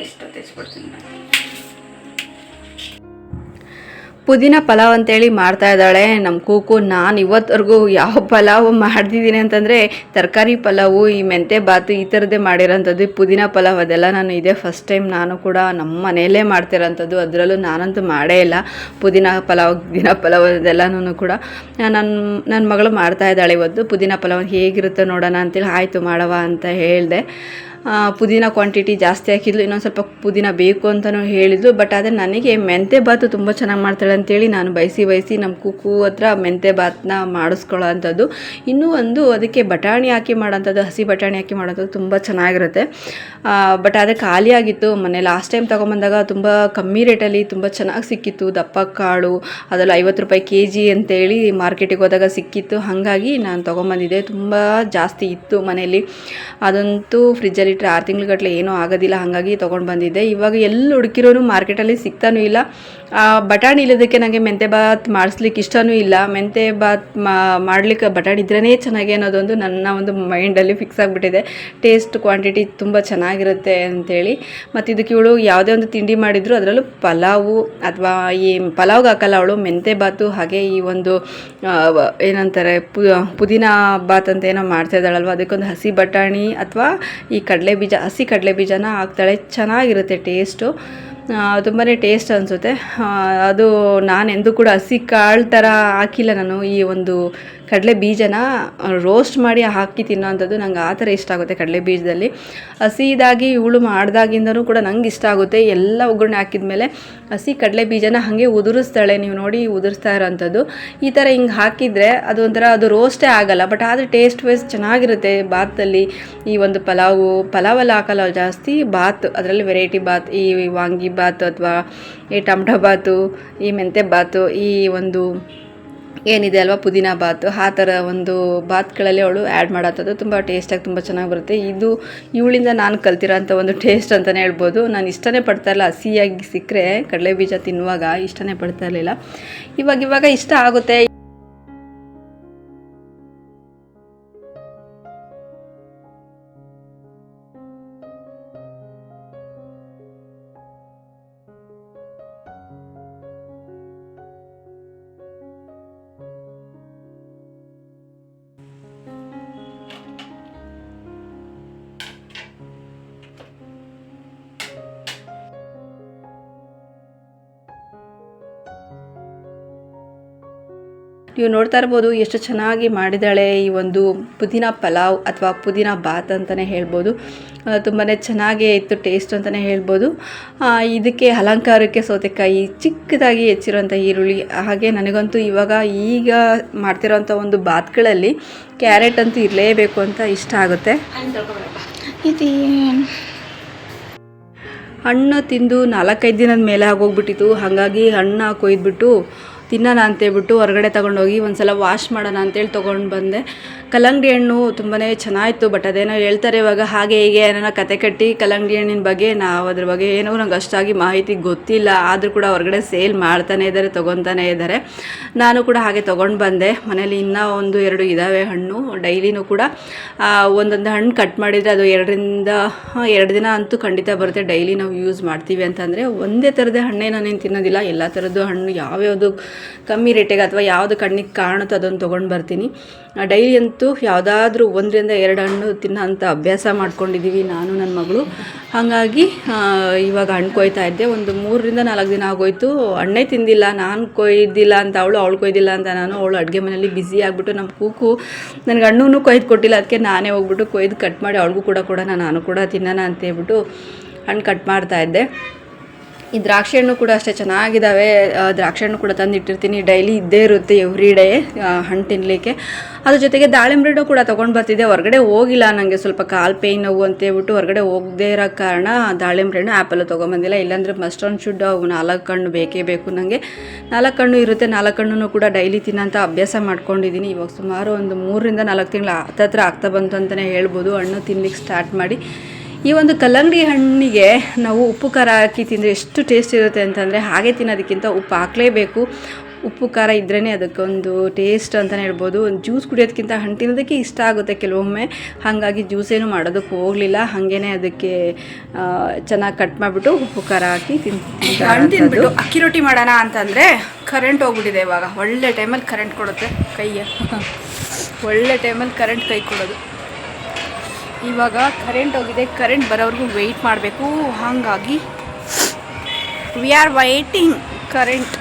ಎಷ್ಟು ಪುದೀನ ಪಲಾವ್ ಅಂತೇಳಿ ಮಾಡ್ತಾ ಇದ್ದಾಳೆ. ನಮ್ಮ ಕೂಕು, ನಾನು ಇವತ್ತವರೆಗೂ ಯಾವ ಪಲಾವ್ ಮಾಡ್ತಿದ್ದೀನಿ ಅಂತಂದರೆ ತರಕಾರಿ ಪಲಾವು, ಈ ಮೆಂತೆ ಬಾತು ಈ ಥರದ್ದೇ ಮಾಡಿರೋಂಥದ್ದು. ಪುದೀನ ಪಲಾವ್ ಅದೆಲ್ಲ ನಾನು ಇದೇ ಫಸ್ಟ್ ಟೈಮ್ ನಾನು ಕೂಡ ನಮ್ಮ ಮನೆಯಲ್ಲೇ ಮಾಡ್ತಿರೋಂಥದ್ದು. ಅದರಲ್ಲೂ ನಾನಂತೂ ಮಾಡೇ ಇಲ್ಲ. ಪುದೀನ ಪಲಾವ್ ದಿನ ಪಲಾವ್ ಅದೆಲ್ಲನೂ ಕೂಡ ನನ್ನ ನನ್ನ ಮಗಳು ಮಾಡ್ತಾ ಇದ್ದಾಳೆ ಇವತ್ತು. ಪುದೀನ ಪಲಾವ್ ಹೇಗಿರುತ್ತೆ ನೋಡೋಣ ಅಂತೇಳಿ ಆಯಿತು ಮಾಡವ ಅಂತ ಹೇಳಿದೆ. ಪುದೀನ ಕ್ವಾಂಟಿಟಿ ಜಾಸ್ತಿ ಹಾಕಿದ್ಲು, ಇನ್ನೊಂದು ಸ್ವಲ್ಪ ಪುದೀನ ಬೇಕು ಅಂತಲೂ ಹೇಳಿದ್ಲು ಬಟ್ ಆದರೆ ನನಗೆ ಮೆಂತೆ ಬಾತು ತುಂಬ ಚೆನ್ನಾಗಿ ಮಾಡ್ತಾಳೆ ಅಂತೇಳಿ ನಾನು ಬಯಸಿ ಬಯಸಿ ನಮ್ಮ ಕುಕ್ಕು ಹತ್ರ ಮೆಂತೆ ಬಾತನ್ನ ಮಾಡಿಸ್ಕೊಳ್ಳೋ ಅಂಥದ್ದು. ಇನ್ನೂ ಒಂದು ಅದಕ್ಕೆ ಬಟಾಣಿ ಹಾಕಿ ಮಾಡೋಂಥದ್ದು, ಹಸಿ ಬಟಾಣಿ ಹಾಕಿ ಮಾಡೋಂಥದ್ದು ತುಂಬ ಚೆನ್ನಾಗಿರುತ್ತೆ. ಬಟ್ ಅದೇ ಖಾಲಿ ಆಗಿತ್ತು. ಮೊನ್ನೆ ಲಾಸ್ಟ್ ಟೈಮ್ ತೊಗೊಂಬಂದಾಗ ತುಂಬ ಕಮ್ಮಿ ರೇಟಲ್ಲಿ ತುಂಬ ಚೆನ್ನಾಗಿ ಸಿಕ್ಕಿತ್ತು. ದಪ್ಪ ಕಾಳು ಅದೆಲ್ಲ ಐವತ್ತು ರೂಪಾಯಿ ಕೆ ಜಿ ಅಂತೇಳಿ ಮಾರ್ಕೆಟಿಗೆ ಹೋದಾಗ ಸಿಕ್ಕಿತ್ತು. ಹಾಗಾಗಿ ನಾನು ತೊಗೊಂಬಂದಿದ್ದೆ. ತುಂಬ ಜಾಸ್ತಿ ಇತ್ತು ಮನೆಯಲ್ಲಿ ಅದಂತೂ ಫ್ರಿಜ್ಜಲ್ಲಿ ಇಟ್ಟರೆ ಆರು ತಿಂಗ್ಳುಗಟ್ಟಲೆ ಏನೂ ಆಗೋದಿಲ್ಲ ಹಾಗಾಗಿ ತೊಗೊಂಡು ಬಂದಿದ್ದೆ. ಇವಾಗ ಎಲ್ಲಿ ಹುಡುಕಿರೋನು ಮಾರ್ಕೆಟಲ್ಲಿ ಸಿಗ್ತಾನೂ ಇಲ್ಲ. ಬಟಾಣಿ ಇಲ್ಲದಕ್ಕೆ ನನಗೆ ಮೆಂತೆ ಬಾತ್ ಮಾಡಿಸ್ಲಿಕ್ಕೆ ಇಷ್ಟನೂ ಇಲ್ಲ. ಮೆಂತೆ ಬಾತ್ ಮಾಡ್ಲಿಕ್ಕೆ ಬಟಾಣಿ ಇದ್ರೇ ಚೆನ್ನಾಗಿ ಅನ್ನೋದೊಂದು ನನ್ನ ಒಂದು ಮೈಂಡಲ್ಲಿ ಫಿಕ್ಸ್ ಆಗಿಬಿಟ್ಟಿದೆ. ಟೇಸ್ಟ್ ಕ್ವಾಂಟಿಟಿ ತುಂಬ ಚೆನ್ನಾಗಿರುತ್ತೆ ಅಂಥೇಳಿ ಮತ್ತು ಇದಕ್ಕೆ ಇವಳು ಯಾವುದೇ ಒಂದು ತಿಂಡಿ ಮಾಡಿದ್ರು ಅದರಲ್ಲೂ ಪಲಾವು ಅಥವಾ ಈ ಪಲಾವ್ಗೆ ಹಾಕಲ್ಲ ಅವಳು, ಮೆಂತೆ ಬಾತು ಹಾಗೆ ಈ ಒಂದು ಏನಂತಾರೆ ಪುದೀನ ಬಾತ್ ಅಂತ ಏನೋ ಮಾಡ್ತಾ ಇದ್ದಾಳಲ್ವ, ಅದಕ್ಕೊಂದು ಹಸಿ ಬಟಾಣಿ ಅಥವಾ ಈ ಕಡಲೆ ಬೀಜ ಹಸಿ ಕಡಲೆ ಬೀಜನ ಹಾಕ್ತಾಳೆ, ಚೆನ್ನಾಗಿರುತ್ತೆ ಟೇಸ್ಟು ತುಂಬಾ ಟೇಸ್ಟ್ ಅನಿಸುತ್ತೆ. ಅದು ನಾನು ಎಂದೂ ಕೂಡ ಹಸಿ ಕಾಳು ಥರ ಹಾಕಿಲ್ಲ ನಾನು ಈ ಒಂದು ಕಡಲೆ ಬೀಜನ ರೋಸ್ಟ್ ಮಾಡಿ ಹಾಕಿ ತಿನ್ನೋವಂಥದ್ದು ನಂಗೆ ಆ ಥರ ಇಷ್ಟ ಆಗುತ್ತೆ ಕಡಲೆ ಬೀಜದಲ್ಲಿ. ಹಸಿದಾಗಿ ಇವಳು ಮಾಡ್ದಾಗಿಂದನೂ ಕೂಡ ನಂಗೆ ಇಷ್ಟ ಆಗುತ್ತೆ. ಎಲ್ಲ ಒಗ್ಗರಣೆ ಹಾಕಿದ ಮೇಲೆ ಹಸಿ ಕಡಲೆ ಬೀಜನ ಹಾಗೆ ಉದುರಿಸ್ತಾಳೆ. ನೀವು ನೋಡಿ ಉದುರಿಸ್ತಾ ಇರೋವಂಥದ್ದು ಈ ಥರ ಹಿಂಗೆ ಹಾಕಿದರೆ ಅದು ಒಂಥರ ಅದು ರೋಸ್ಟೇ ಆಗಲ್ಲ. ಬಟ್ ಆದರೆ ಟೇಸ್ಟ್ ವೈಸ್ ಚೆನ್ನಾಗಿರುತ್ತೆ ಬಾತಲ್ಲಿ. ಈ ಒಂದು ಪಲಾವು, ಪಲಾವಲ್ಲಿ ಹಾಕಲ್ಲ ಜಾಸ್ತಿ. ಬಾತ್, ಅದರಲ್ಲಿ ವೆರೈಟಿ ಬಾತ್, ಈ ವಾಂಗಿ ಬಾತ್ ಅಥವಾ ಈ ಟಮಟೊ ಬಾತು, ಈ ಮೆಂತೆ ಬಾತು, ಈ ಒಂದು ಏನಿದೆ ಅಲ್ವಾ? ಪುದೀನ ಬಾತು. ಆ ಥರ ಒಂದು ಬಾತ್ಗಳಲ್ಲಿ ಅವಳು ಆ್ಯಡ್ ಮಾಡೋಂಥದ್ದು ತುಂಬ ಟೇಸ್ಟಾಗಿ ತುಂಬ ಚೆನ್ನಾಗಿ ಬರುತ್ತೆ. ಇದು ಇವಳಿಂದ ನಾನು ಕಲ್ತಿರೋಂಥ ಒಂದು ಟೇಸ್ಟ್ ಅಂತಲೇ ಹೇಳ್ಬೋದು. ನಾನು ಇಷ್ಟನೇ ಪಡ್ತಾ ಇಲ್ಲ ಹಸಿಯಾಗಿ ಸಿಕ್ಕರೆ ಕಡಲೆ ಬೀಜ ತಿನ್ನುವಾಗ ಇಷ್ಟನೇ ಪಡ್ತಾ ಇರಲಿಲ್ಲ. ಇವಾಗ ಇವಾಗ ಇಷ್ಟ ಆಗುತ್ತೆ. ನೀವು ನೋಡ್ತಾ ಇರ್ಬೋದು ಎಷ್ಟು ಚೆನ್ನಾಗಿ ಮಾಡಿದ್ದಾಳೆ ಈ ಒಂದು ಪುದೀನ ಪಲಾವ್ ಅಥವಾ ಪುದೀನ ಬಾತ್ ಅಂತಲೇ ಹೇಳ್ಬೋದು. ತುಂಬಾ ಚೆನ್ನಾಗೇ ಇತ್ತು ಟೇಸ್ಟ್ ಅಂತಲೇ ಹೇಳ್ಬೋದು. ಇದಕ್ಕೆ ಅಲಂಕಾರಕ್ಕೆ ಸೌತೆಕಾಯಿ ಚಿಕ್ಕದಾಗಿ ಹೆಚ್ಚಿರೋಂಥ ಈರುಳ್ಳಿ ಹಾಗೆ ನನಗಂತೂ ಇವಾಗ ಈಗ ಮಾಡ್ತಿರೋಂಥ ಒಂದು ಬಾತ್ಗಳಲ್ಲಿ ಕ್ಯಾರೆಟ್ ಅಂತೂ ಇರಲೇಬೇಕು ಅಂತ ಇಷ್ಟ ಆಗುತ್ತೆ. ಇದೇನು ಹಣ್ಣು ತಿಂದು ನಾಲ್ಕೈದು ದಿನದ ಮೇಲೆ ಆಗೋಗ್ಬಿಟ್ಟಿತ್ತು. ಹಾಗಾಗಿ ಹಣ್ಣು ಕೊಯ್ದುಬಿಟ್ಟು ತಿನ್ನೋಣ ಅಂತೇಳ್ಬಿಟ್ಟು ಹೊರಗಡೆ ತೊಗೊಂಡೋಗಿ ಒಂದು ಸಲ ವಾಶ್ ಮಾಡೋಣ ಅಂತೇಳಿ ತೊಗೊಂಡು ಬಂದೆ. ಕಲ್ಲಂಗಡಿ ಹಣ್ಣು ತುಂಬಾ ಚೆನ್ನಾಗಿತ್ತು ಬಟ್ ಅದೇನೋ ಹೇಳ್ತಾರೆ ಇವಾಗ ಹಾಗೆ ಹೀಗೆ ಏನೋ ಕತೆ ಕಟ್ಟಿ ಕಲ್ಲಂಗಡಿ ಹಣ್ಣಿನ ಬಗ್ಗೆ ನಾವು ಅದ್ರ ಬಗ್ಗೆ ಏನೋ ನಂಗೆ ಅಷ್ಟಾಗಿ ಮಾಹಿತಿ ಗೊತ್ತಿಲ್ಲ. ಆದರೂ ಕೂಡ ಹೊರಗಡೆ ಸೇಲ್ ಮಾಡ್ತಾನೆ ಇದ್ದಾರೆ ತೊಗೊತಾನೆ ಇದ್ದಾರೆ ನಾನು ಕೂಡ ಹಾಗೆ ತೊಗೊಂಡು ಬಂದೆ. ಮನೇಲಿ ಇನ್ನೂ ಒಂದು ಎರಡು ಇದ್ದಾವೆ ಹಣ್ಣು, ಡೈಲಿನೂ ಕೂಡ. ಒಂದೊಂದು ಹಣ್ಣು ಕಟ್ ಮಾಡಿದರೆ ಅದು ಎರಡರಿಂದ ಎರಡು ದಿನ ಅಂತೂ ಖಂಡಿತ ಬರುತ್ತೆ. ಡೈಲಿ ನಾವು ಯೂಸ್ ಮಾಡ್ತೀವಿ ಅಂತಂದರೆ ಒಂದೇ ಥರದ ಹಣ್ಣೇ ನಾನೇನು ತಿನ್ನೋದಿಲ್ಲ. ಎಲ್ಲ ಥರದ್ದು ಹಣ್ಣು ಯಾವ್ಯಾವುದು ಕಮ್ಮಿ ರೇಟಿಗೆ ಅಥವಾ ಯಾವುದು ಕಣ್ಣಿಗೆ ಕಾಣುತ್ತೋ ಅದನ್ನು ತೊಗೊಂಡು ಬರ್ತೀನಿ. ಡೈಲಿ ಅಂತೂ ಯಾವುದಾದ್ರೂ ಒಂದರಿಂದ ಎರಡು ಹಣ್ಣು ತಿನ್ನೋ ಅಂಥ ಅಭ್ಯಾಸ ಮಾಡ್ಕೊಂಡಿದ್ದೀವಿ ನಾನು ನನ್ನ ಮಗಳು. ಹಾಗಾಗಿ ಇವಾಗ ಹಣ್ಣು ಕೊಯ್ತಾ ಇದ್ದೆ. ಒಂದು ಮೂರರಿಂದ ನಾಲ್ಕು ದಿನ ಆಗೋಯ್ತು. ಹಣ್ಣೇ ತಿಂದಿಲ್ಲ, ನಾನು ಕೊಯ್ದಿಲ್ಲ ಅಂತ ಅವಳು ಅವಳು ಕೊಯ್ದಿಲ್ಲ ಅಂತ ನಾನು ಅವಳು ಅಡುಗೆ ಮನೆಯಲ್ಲಿ ಬ್ಯುಸಿ ಆಗಿಬಿಟ್ಟು ನಮ್ಮ ಕೂಕು ನನಗೆ ಹಣ್ಣು ಕೊಯ್ದು ಕೊಟ್ಟಿಲ್ಲ. ಅದಕ್ಕೆ ನಾನೇ ಹೋಗ್ಬಿಟ್ಟು ಕೊಯ್ದು ಕಟ್ ಮಾಡಿ ಅವಳಿಗೂ ಕೂಡ ಕೊಡೋಣ, ನಾನು ಕೂಡ ತಿನ್ನೋಣ ಅಂತ ಹೇಳ್ಬಿಟ್ಟು ಹಣ್ಣು ಕಟ್ ಮಾಡ್ತಾ ಇದ್ದೆ. ಈ ದ್ರಾಕ್ಷಿ ಹಣ್ಣು ಕೂಡ ಅಷ್ಟೇ ಚೆನ್ನಾಗಿದ್ದಾವೆ ದ್ರಾಕ್ಷಿ ಹಣ್ಣು ಕೂಡ ತಂದಿಟ್ಟಿರ್ತೀನಿ. ಡೈಲಿ ಇದ್ದೇ ಇರುತ್ತೆ ಎವ್ರಿ ಡೇ ಹಣ್ಣು ತಿನ್ನಲಿಕ್ಕೆ ಅದ್ರ ಜೊತೆಗೆ ದಾಳಿಂಬೆ ಹಣ್ಣು ಕೂಡ ತೊಗೊಂಡು ಬರ್ತಿದ್ದೆ. ಹೊರಗಡೆ ಹೋಗಿಲ್ಲ ನನಗೆ ಸ್ವಲ್ಪ ಕಾಲು ಪೇಯ್ನ್ ನೋವು ಅಂತೇಳ್ಬಿಟ್ಟು ಹೊರಗಡೆ ಹೋಗದೇ ಇರೋ ಕಾರಣ ದಾಳಿಂಬೆ ಹಣ್ಣು ಆ್ಯಪಲ್ಲು ತೊಗೊಂಬಂದಿಲ್ಲ ಇಲ್ಲಾಂದರೆ ಮಸ್ಟ್ ಆನ್ ಶುಡ್ ನಾಲ್ಕು ಹಣ್ಣು ಬೇಕೇ ಬೇಕು ನನಗೆ ನಾಲ್ಕು ಹಣ್ಣು ಇರುತ್ತೆ. ನಾಲ್ಕು ಹಣ್ಣು ಕೂಡ ಡೈಲಿ ತಿನ್ನೋಂಥ ಅಭ್ಯಾಸ ಮಾಡ್ಕೊಂಡಿದ್ದೀನಿ ಇವಾಗ ಸುಮಾರು ಒಂದು ಮೂರರಿಂದ ನಾಲ್ಕು ತಿಂಗಳು ಹತ್ತತ್ರ ಆಗ್ತಾ ಬಂತು ಅಂತಲೇ ಹೇಳ್ಬೋದು. ಹಣ್ಣು ತಿನ್ಲಿಕ್ಕೆ ಸ್ಟಾರ್ಟ್ ಮಾಡಿ. ಈ ಒಂದು ಕಲ್ಲಂಗಡಿ ಹಣ್ಣಿಗೆ ನಾವು ಉಪ್ಪು ಖಾರ ಹಾಕಿ ತಿಂದರೆ ಎಷ್ಟು ಟೇಸ್ಟ್ ಇರುತ್ತೆ ಅಂತಂದರೆ ಹಾಗೆ ತಿನ್ನೋದಕ್ಕಿಂತ ಉಪ್ಪು ಹಾಕಲೇಬೇಕು. ಉಪ್ಪು ಖಾರ ಇದ್ರೇ ಅದಕ್ಕೊಂದು ಟೇಸ್ಟ್ ಅಂತಲೇ ಹೇಳ್ಬೋದು. ಒಂದು ಜ್ಯೂಸ್ ಕುಡಿಯೋದಕ್ಕಿಂತ ಹಣ್ಣು ತಿನ್ನೋದಕ್ಕೆ ಇಷ್ಟ ಆಗುತ್ತೆ ಕೆಲವೊಮ್ಮೆ. ಹಾಗಾಗಿ ಜ್ಯೂಸೇನು ಮಾಡೋದಕ್ಕೆ ಹೋಗಲಿಲ್ಲ. ಹಾಗೇ ಅದಕ್ಕೆ ಚೆನ್ನಾಗಿ ಕಟ್ ಮಾಡಿಬಿಟ್ಟು ಉಪ್ಪು ಖಾರ ಹಾಕಿ ಹಣ್ಣು ತಿನ್ಬಿಟ್ಟು ಅಕ್ಕಿ ರೊಟ್ಟಿ ಮಾಡೋಣ ಅಂತಂದರೆ ಕರೆಂಟ್ ಹೋಗ್ಬಿಟ್ಟಿದೆ ಇವಾಗ. ಒಳ್ಳೆ ಟೈಮಲ್ಲಿ ಕರೆಂಟ್ ಕೊಡುತ್ತೆ ಕೈಯ. ಒಳ್ಳೆ ಟೈಮಲ್ಲಿ ಕರೆಂಟ್ ಕೈ ಕೊಡೋದು. ಇವಾಗ ಕರೆಂಟ್ ಹೋಗಿದೆ ಕರೆಂಟ್ ಬರೋವರೆಗೂ ವೆಯ್ಟ್ ಮಾಡಬೇಕು. ಹಾಗಾಗಿ ವಿ ಆರ್ ವೈಟಿಂಗ್ ಕರೆಂಟ್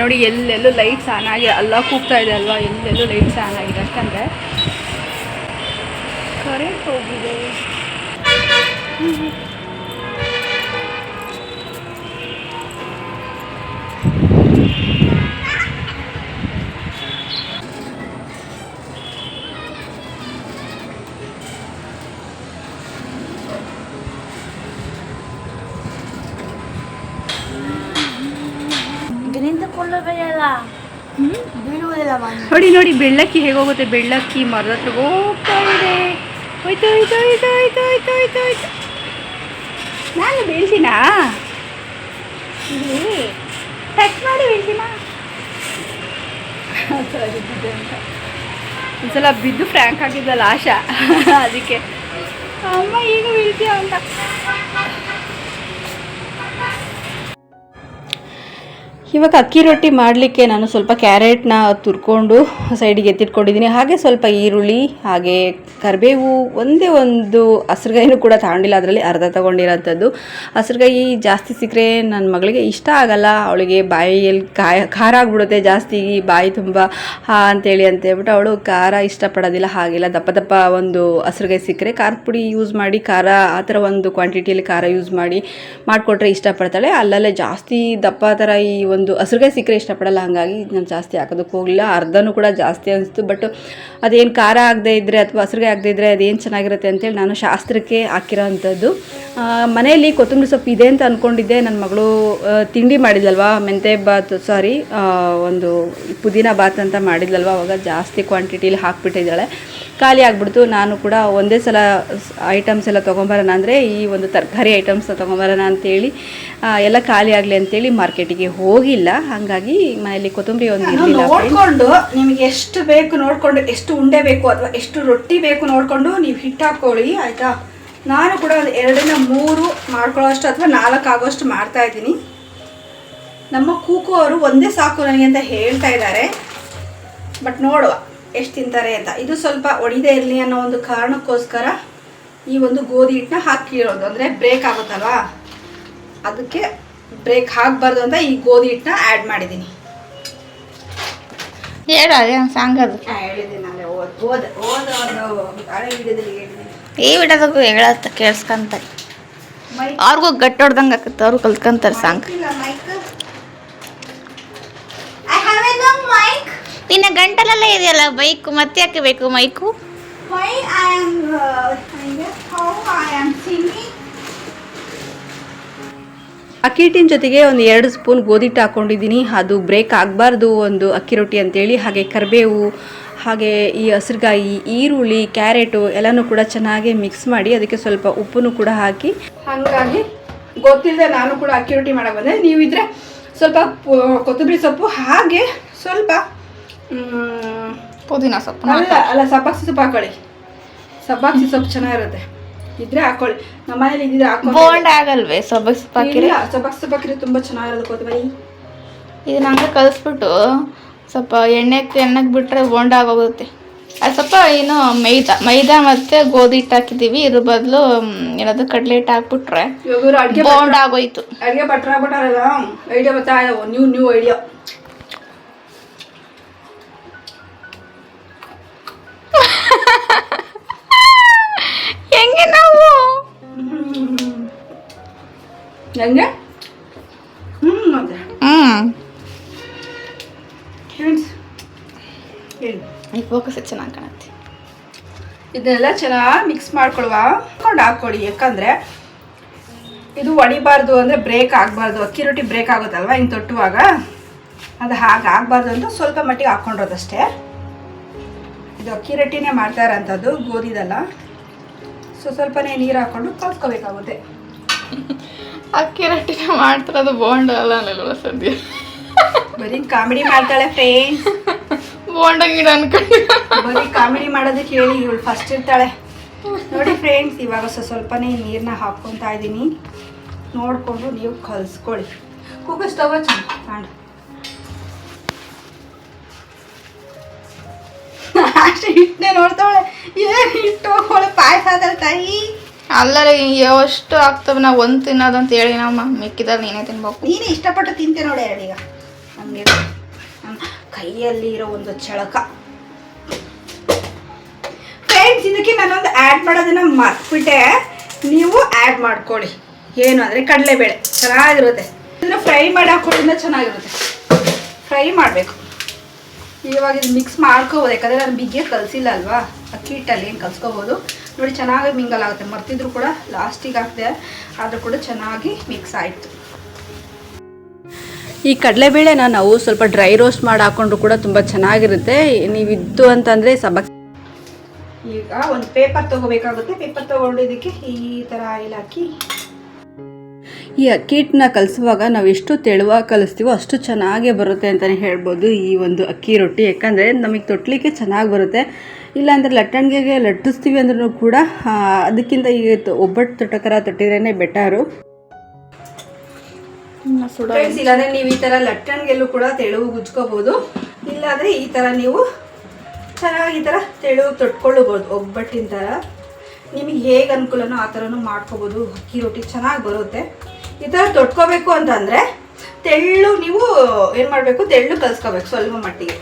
ನೋಡಿ, ಎಲ್ಲೆಲ್ಲೂ ಲೈಟ್ಸ್ ಆನ್ ಆಗಿ ಅಲ್ಲ ಕೂಗ್ತಾ ಇದೆ ಅಲ್ವಾ, ಎಲ್ಲೆಲ್ಲೂ ಲೈಟ್ಸ್ ಆನ್ ಆಗಿದೆ ಯಾಕಂದರೆ ಕರೆಂಟ್ ಹೋಗಿದೆ. ನೋಡಿ, ಬೆಳ್ಳಕ್ಕಿ ಹೇಗೋಗುತ್ತೆ? ಬೆಳ್ಳಕ್ಕಿ ಮರದ ಹತ್ರ ಹೋಗ್ತಾ ಇದೆ. ಹೋಯ್ತು ಹೋಯ್ತು ಹೋಯ್ತು ಹೋಯ್ತು ಹೋಯ್ತು ಹೋಯ್ತು ಹೋಯ್ತು. ನಾನು ಬೀಳ್ತೀನಾ? ಟಚ್ ಮಾಡಿ ಬೀಳ್ತೀನಾ. ಒಂದ್ಸಲ ಬಿದ್ದು ಫ್ರ್ಯಾಂಕ್ ಆಗಿದ್ದಲ್ಲ ಆಶಾ. ಅದಕ್ಕೆ. ಅಮ್ಮ, ಈಗ ಬೀಳ್ತೀಯ ಅಂತ. ಇವಾಗ ಅಕ್ಕಿ ರೊಟ್ಟಿ ಮಾಡಲಿಕ್ಕೆ ನಾನು ಸ್ವಲ್ಪ ಕ್ಯಾರೆಟ್ನ ತುರ್ಕೊಂಡು ಸೈಡಿಗೆ ಎತ್ತಿಟ್ಕೊಂಡಿದ್ದೀನಿ. ಹಾಗೆ ಸ್ವಲ್ಪ ಈರುಳ್ಳಿ, ಹಾಗೆ ಕರಿಬೇವು, ಒಂದೇ ಒಂದು ಹಸ್ರುಗಾಯಿನೂ ಕೂಡ ತಗೊಂಡಿಲ್ಲ. ಅದರಲ್ಲಿ ಅರ್ಧ ತಗೊಂಡಿರೋಂಥದ್ದು. ಹಸ್ರುಗಾಯಿ ಜಾಸ್ತಿ ಸಿಕ್ಕರೆ ನನ್ನ ಮಗಳಿಗೆ ಇಷ್ಟ ಆಗಲ್ಲ. ಅವಳಿಗೆ ಬಾಯಿಯಲ್ಲಿ ಕಾಯ ಖಾರ ಆಗಿಬಿಡುತ್ತೆ ಜಾಸ್ತಿ. ಬಾಯಿ ತುಂಬ ಹಾ ಅಂತೇಳಿ ಅಂತ ಹೇಳ್ಬಿಟ್ಟು ಅವಳು ಖಾರ ಇಷ್ಟಪಡೋದಿಲ್ಲ, ಹಾಗೆಲ್ಲ. ದಪ್ಪ ದಪ್ಪ ಒಂದು ಹಸ್ರುಗಾಯಿ ಸಿಕ್ಕರೆ ಖಾರದ ಪುಡಿ ಯೂಸ್ ಮಾಡಿ, ಖಾರ ಆ ಥರ ಒಂದು ಕ್ವಾಂಟಿಟಿಯಲ್ಲಿ ಖಾರ ಯೂಸ್ ಮಾಡಿ, ಮಾಡಿಕೊಟ್ರೆ ಇಷ್ಟಪಡ್ತಾಳೆ. ಅಲ್ಲಲ್ಲೇ ಜಾಸ್ತಿ ದಪ್ಪ ಥರ ಈ ಹಸ್ರುಗಾಯಿ ಸಿಕ್ಕರೆ ಇಷ್ಟಪಡಲ್ಲ, ಹಾಗಾಗಿ ನಾನು ಜಾಸ್ತಿ ಹಾಕೋದಕ್ಕೆ ಹೋಗಲಿಲ್ಲ. ಅರ್ಧನೂ ಕೂಡ ಜಾಸ್ತಿ ಅನಿಸ್ತು, ಬಟ್ ಅದೇನು ಖಾರ ಆಗದೆ ಇದ್ದರೆ ಅಥವಾ ಹಸ್ರುಗಾಯಿ ಆಗದೆ ಇದ್ದರೆ ಅದೇನು ಚೆನ್ನಾಗಿರುತ್ತೆ ಅಂತೇಳಿ ನಾನು ಶಾಸ್ತ್ರಕ್ಕೆ ಹಾಕಿರೋ ಅಂಥದ್ದು ಮನೆಯಲ್ಲಿ ಕೊತ್ತಂಬರಿ ಸೊಪ್ಪು ಇದೆ ಅಂತ ಅಂದ್ಕೊಂಡಿದ್ದೆ ನನ್ನ ಮಗಳು ತಿಂಡಿ ಮಾಡಿದ್ಲಲ್ವಾ ಮೆಂತೆ ಬಾತ್ ಸಾರಿ ಒಂದು ಪುದೀನ ಬಾತ್ ಅಂತ ಮಾಡಿದ್ಲಲ್ವ, ಅವಾಗ ಜಾಸ್ತಿ ಕ್ವಾಂಟಿಟಿಲಿ ಹಾಕ್ಬಿಟ್ಟಿದ್ದಾಳೆ. ಖಾಲಿ ಆಗಿಬಿಡ್ತು. ನಾನು ಕೂಡ ಒಂದೇ ಸಲ ಐಟಮ್ಸ್ ಎಲ್ಲ ತೊಗೊಂಬರೋಣ ಅಂದರೆ ಈ ಒಂದು ತರಕಾರಿ ಐಟಮ್ಸ್ನ ತೊಗೊಂಬರೋಣ ಅಂತೇಳಿ ಎಲ್ಲ ಖಾಲಿ ಆಗಲಿ ಅಂತೇಳಿ ಮಾರ್ಕೆಟಿಗೆ ಹೋಗಿಲ್ಲ. ಹಾಗಾಗಿ ಮನೆಯಲ್ಲಿ ಕೊತ್ತಂಬರಿ ಒಂದು ನೋಡಿಕೊಂಡು ನೋಡ್ಕೊಂಡು ನಿಮಗೆ ಎಷ್ಟು ಬೇಕು ನೋಡಿಕೊಂಡು ಎಷ್ಟು ಉಂಡೆ ಬೇಕು ಅಥವಾ ಎಷ್ಟು ರೊಟ್ಟಿ ಬೇಕು ನೋಡಿಕೊಂಡು ನೀವು ಹಿಟ್ಟು ಹಾಕ್ಕೊಳ್ಳಿ ಆಯಿತಾ? ನಾನು ಕೂಡ ಒಂದು ಎರಡರಿಂದ ಮೂರು ಮಾಡ್ಕೊಳ್ಳೋಷ್ಟು ಅಥವಾ ನಾಲ್ಕು ಆಗೋಷ್ಟು ಮಾಡ್ತಾ ಇದ್ದೀನಿ. ನಮ್ಮ ಕೂಕು ಅವರು ಒಂದೇ ಸಾಕು ನನಗೆ ಅಂತ ಹೇಳ್ತಾ ಇದ್ದಾರೆ. ಬಟ್ ನೋಡುವ. ಎಷ್ಟು ತಿಂತಾರೆ ಅಂತ. ಇದು ಸ್ವಲ್ಪ ಒಡಿದೇ ಇರಲಿ ಅನ್ನೋ ಒಂದು ಕಾರಣಕ್ಕೋಸ್ಕರ ಈ ಒಂದು ಗೋಧಿ ಹಿಟ್ಟನ್ನ ಹಾಕಿರೋದು ಅಂದರೆ ಬ್ರೇಕ್ ಆಗುತ್ತಲ್ವಾ? ಅದಕ್ಕೆ ಬ್ರೇಕ್ ಹಾಕಬಾರ್ದು ಅಂತ ಈ ಗೋಧಿ ಹಿಟ್ಟನ್ನ ಆ್ಯಡ್ ಮಾಡಿದ್ದೀನಿ ಹೇಳು ಸಾಂಗ್ ಅದು. ಹೇಳಿದ್ದೀನಿ ಓದ ಓದ ಒಂದು ಹಳೆ ವಿಡಿಯೋದಲ್ಲಿ ಹೇಳಿದ್ದೀನಿ ಈ ವಿಡೋದಕ್ಕೂ ಹೇಳತ್ತ ಕೇಳಿಸ್ಕೊಂತಾರೆ. ಅವ್ರಿಗೂ ಗಟ್ಟಿ ಹೊಡ್ದಂಗೆ ಆಕತ್ತೆ ಅವ್ರು ಕಲ್ತ್ಕೊಂತಾರೆ ಸಾಂಗ್ ಇಲ್ಲ mic I have a no mic ನಿನ್ನ ಗಂಟಲೆಲ್ಲ ಇದೆಯಲ್ಲ ಬೈಕ್ ಮತ್ತೆ ಯಾಕೆ ಬೇಕು mic why I am how I am singing ಅಕ್ಕಿ ಹಿಟ್ಟಿನ ಜೊತೆಗೆ ಒಂದು ಎರಡು ಸ್ಪೂನ್ ಗೋಧಿ ಹಿಟ್ಟು ಹಾಕ್ಕೊಂಡಿದ್ದೀನಿ ಅದು ಬ್ರೇಕ್ ಆಗಬಾರ್ದು ಒಂದು ಅಕ್ಕಿ ರೊಟ್ಟಿ ಅಂತೇಳಿ ಹಾಗೆ ಕರಿಬೇವು ಹಾಗೆ ಈ ಹಸಿರುಗಾಯಿ ಈರುಳ್ಳಿ ಕ್ಯಾರೆಟು ಎಲ್ಲನೂ ಕೂಡ ಚೆನ್ನಾಗಿ ಮಿಕ್ಸ್ ಮಾಡಿ ಅದಕ್ಕೆ ಸ್ವಲ್ಪ ಉಪ್ಪನ್ನು ಕೂಡ ಹಾಕಿ. ಹಾಗಾಗಿ ಗೊತ್ತಿಲ್ಲದೆ ನಾನು ಕೂಡ ಅಕ್ಕಿ ರೊಟ್ಟಿ ಮಾಡಕ್ಕೆ ಬಂದೆ. ನೀವಿದ್ರೆ ಸ್ವಲ್ಪ ಪು- ಕೊತ್ತಂಬರಿ ಸೊಪ್ಪು ಹಾಗೆ ಸ್ವಲ್ಪ ಪುದೀನ ಸೊಪ್ಪು ಅಲ್ಲ ಅಲ್ಲ ಸಬ್ಬಾಕ್ಸಿ ಸೊಪ್ಪು ಹಾಕೊಳ್ಳಿ. ಸಬ್ಬಾಕ್ಸಿ ಸೊಪ್ಪು ಚೆನ್ನಾಗಿರುತ್ತೆ. ಇದ್ರೆ ಹಾಕೊಳ್ಳಿ. ನಮ್ಮ ಮನೇಲಿ ಇದ್ರೆ ಹಾಕೊಳ್ಳಿ. ಬೋಂಡ್ ಆಗಲ್ವೇ ಸೊಬ್ಬ ಸೊಪ್ಪು ಹಾಕಿರಿ ಸಬ್ಬಾಕ್ಸಿ ಸೊಪ್ಪು ಹಾಕಿದ್ರೆ ತುಂಬಾ ಚೆನ್ನಾಗಿರೋದು ಕೊತ್ತಂಬರಿ. ಇದನ್ನ ಹಂಗೆ ಕಲಿಸ್ಬಿಟ್ಟು ಸ್ವಲ್ಪ ಎಣ್ಣೆಗೆ ಎಣ್ಣೆಗೆ ಬಿಟ್ಟರೆ ಬೋಂಡ ಆಗೋಗುತ್ತೆ. ಅದು ಸ್ವಲ್ಪ ಏನು ಮೈದಾ ಮೈದಾ ಮತ್ತೆ ಗೋಧಿ ಹಿಟ್ಟು ಹಾಕಿದ್ದೀವಿ. ಇದ್ರ ಬದಲು ಏನಾದ್ರು ಕಡಲೆ ಹಿಟ್ಟು ಹಾಕ್ಬಿಟ್ರೆ ಬೋಂಡ್ ಆಗೋಯ್ತು. ಅಡುಗೆ ಭಟ್ರ ಆಗ್ಬಿಟ್ಟಾರಲ್ಲ ಐಡಿಯಾ ಬರ್ತಾ ನ್ಯೂ ನ್ಯೂ ಐಡಿಯಾ. ಹೆಂಗೆ? ಹ್ಞೂ ಫೋಕಸ್ ಚೆನ್ನಾಗಿ ಕಾಣುತ್ತೆ. ಇದನ್ನೆಲ್ಲ ಚೆನ್ನಾಗಿ ಮಿಕ್ಸ್ ಮಾಡ್ಕೊಳುವ. ಹಾಕೊಂಡು ಹಾಕ್ಕೊಳ್ಳಿ. ಯಾಕಂದರೆ ಇದು ಹೊಡಿಬಾರ್ದು ಅಂದರೆ ಬ್ರೇಕ್ ಆಗಬಾರ್ದು. ಅಕ್ಕಿ ರೊಟ್ಟಿ ಬ್ರೇಕ್ ಆಗುತ್ತಲ್ವ? ಹಿಂಗೆ ತೊಟ್ಟುವಾಗ. ಅದು ಹಾಗೆ ಆಗಬಾರ್ದು ಅಂತ ಸ್ವಲ್ಪ ಮಟ್ಟಿಗೆ ಹಾಕ್ಕೊಂಡಿರೋದಷ್ಟೇ. ಇದು ಅಕ್ಕಿ ರೊಟ್ಟಿನೇ ಮಾಡ್ತಾ ಇರೋಂಥದ್ದು ಗೋಧಿದಲ್ಲ. ಸೊ ಸ್ವಲ್ಪನೇ ನೀರು ಹಾಕ್ಕೊಂಡು ಕಲ್ಸ್ಕೋಬೇಕಾಗುತ್ತೆ ಅಕ್ಕಿ ರೊಟ್ಟಿನ ಮಾಡ್ತಿರೋದು ಬೋಂಡ ಅಲ್ಲ ಅನ್ನಲ್ವ ಸದ್ಯ? ಬರೀ ಕಾಮಿಡಿ ಮಾಡ್ತಾಳೆ ಫ್ರೆಂಡ್ಸ್ ಬೋಂಡ ಗಿಡ ಅನ್ಕೊಂಡು. ಬರೀ ಕಾಮಿಡಿ ಮಾಡೋದಕ್ಕೆ ಹೇಳಿ ಇವಳು ಫಸ್ಟ್ ಇರ್ತಾಳೆ. ನೋಡಿ ಫ್ರೆಂಡ್ಸ್ ಇವಾಗ ಸ್ವಲ್ಪ ಸ್ವಲ್ಪನೇ ನೀರನ್ನ ಹಾಕ್ಕೊತಾ ಇದ್ದೀನಿ. ನೋಡಿಕೊಂಡು ನೀವು ಕಲಿಸ್ಕೊಳ್ಳಿ. ಕುಕ್ಕರ್ ಸ್ಟವ್ ಚೆನ್ನ ಹಿಟ್ಟನ್ನೇ ನೋಡ್ತಾವಳೆ ನೋಡ್ತಾಳೆ. ಏನು ಹಿಟ್ಟು ಅವಳು ಪಾಯಸ ಆದ್ರೆ ತಾಯಿ? ಅಲ್ಲರ ಎಷ್ಟು ಆಗ್ತವೆ ನಾವು ಒಂದು ತಿನ್ನೋದಂತ ಹೇಳಿ ನಮ್ಮ ಮಿಕ್ಕಿದಾಗ ನೀನೇ ತಿನ್ಬೇಕು. ನೀನು ಇಷ್ಟಪಟ್ಟು ತಿಂತೆ ನೋಡಿ ಎರಡೀಗ ನಮಗೆ ಕೈಯಲ್ಲಿ ಇರೋ ಒಂದು ಚಳಕ. ಫ್ರೆಂಡ್ಸ್ ಇದಕ್ಕೆ ನಾನೊಂದು ಆ್ಯಡ್ ಮಾಡೋದನ್ನ ಮರ್ತ್ಬಿಟ್ಟೆ. ನೀವು ಆ್ಯಡ್ ಮಾಡ್ಕೊಳ್ಳಿ. ಏನು ಅಂದರೆ ಕಡಲೆಬೇಳೆ, ಚೆನ್ನಾಗಿರುತ್ತೆ. ಇದನ್ನು ಫ್ರೈ ಮಾಡಿ ಹಾಕೊಳ್ಳೋದ್ರಿಂದ ಚೆನ್ನಾಗಿರುತ್ತೆ. ಫ್ರೈ ಮಾಡಬೇಕು. ಇವಾಗ ಇದು ಮಿಕ್ಸ್ ಮಾಡ್ಕೋಬೋದು, ಯಾಕಂದರೆ ನಾನು ಬಿಗ್ಗೆ ಕಲಸಿಲ್ಲ ಅಲ್ವಾ? ಅಕ್ಕಿ ಹಿಟ್ಟಲ್ಲಿ ಏನು ಕಲ್ಸ್ಕೋಬೋದು? ನೋಡಿ ಚೆನ್ನಾಗಿ ಮಿಂಗಲ್ ಆಗುತ್ತೆ. ಮರ್ತಿದ್ರು ಕೂಡ ಲಾಸ್ಟಿಗೆ ಹಾಕಿದೆ ಆದರೂ ಕೂಡ ಚೆನ್ನಾಗಿ ಮಿಕ್ಸ್ ಆಯಿತು. ಈ ಕಡಲೆಬೇಳೆನ ನಾವು ಸ್ವಲ್ಪ ಡ್ರೈ ರೋಸ್ಟ್ ಮಾಡಿ ಹಾಕೊಂಡ್ರು ಕೂಡ ತುಂಬ ಚೆನ್ನಾಗಿರುತ್ತೆ. ನೀವಿದ್ದು ಅಂತಂದರೆ ಸಬಕ್ ಈಗ ಒಂದು ಪೇಪರ್ ತಗೋಬೇಕಾಗುತ್ತೆ. ಪೇಪರ್ ತೊಗೊಂಡಿದ್ದಕ್ಕೆ ಈ ಥರ ಆಯಿಲ್ ಹಾಕಿ. ಈ ಅಕ್ಕಿ ಹಿಟ್ಟನ್ನ ಕಲಿಸುವಾಗ ನಾವು ಎಷ್ಟು ತೆಳುವಾಗಿ ಕಲಿಸ್ತೀವೋ ಅಷ್ಟು ಚೆನ್ನಾಗೇ ಬರುತ್ತೆ ಅಂತಲೇ ಹೇಳ್ಬೋದು ಈ ಒಂದು ಅಕ್ಕಿ ರೊಟ್ಟಿ. ಯಾಕಂದರೆ ನಮಗೆ ತೊಟ್ಟಲಿಕ್ಕೆ ಚೆನ್ನಾಗಿ ಬರುತ್ತೆ. ಇಲ್ಲಾಂದರೆ ಲಟ್ಟಣಿಗೆಗೆ ಲಟ್ಟಿಸ್ತೀವಿ ಅಂದ್ರೂ ಕೂಡ ಅದಕ್ಕಿಂತ ಈಗ ಒಬ್ಬಟ್ಟು ಒಬ್ಬಟ್ಟು ತೊಟ್ಟಕರ ತೊಟ್ಟಿದ್ರೇ ಬೆಟರು. ಸುಡ ಫ್ರೆಂಡ್ಸ್ ಇಲ್ಲಾಂದ್ರೆ ನೀವು ಈ ಥರ ಲಟ್ಟಣಿಗೆಲ್ಲೂ ಕೂಡ ತೆಳುವು ಗುಜ್ಕೋಬೋದು ಇಲ್ಲಾಂದರೆ ಈ ಥರ ನೀವು ಚೆನ್ನಾಗಿ ಈ ಥರ ತೆಳುವು ತೊಟ್ಕೊಳ್ಳಬಹುದು ಒಬ್ಬಟ್ಟಿನ ಥರ ನಿಮಗೆ ಹೇಗೆ ಅನುಕೂಲನೋ ಆ ಥರನೂ ಮಾಡ್ಕೋಬೋದು. ಅಕ್ಕಿ ರೊಟ್ಟಿ ಚೆನ್ನಾಗಿ ಬರುತ್ತೆ. ಈ ಥರ ತೊಟ್ಕೋಬೇಕು ಅಂತಂದರೆ ತೆಳ್ಳು ನೀವು ಏನು ಮಾಡಬೇಕು? ತೆಳ್ಳು ಕಲಿಸ್ಕೋಬೇಕು ಸ್ವಲ್ಪ ಮಟ್ಟಿಗೆ.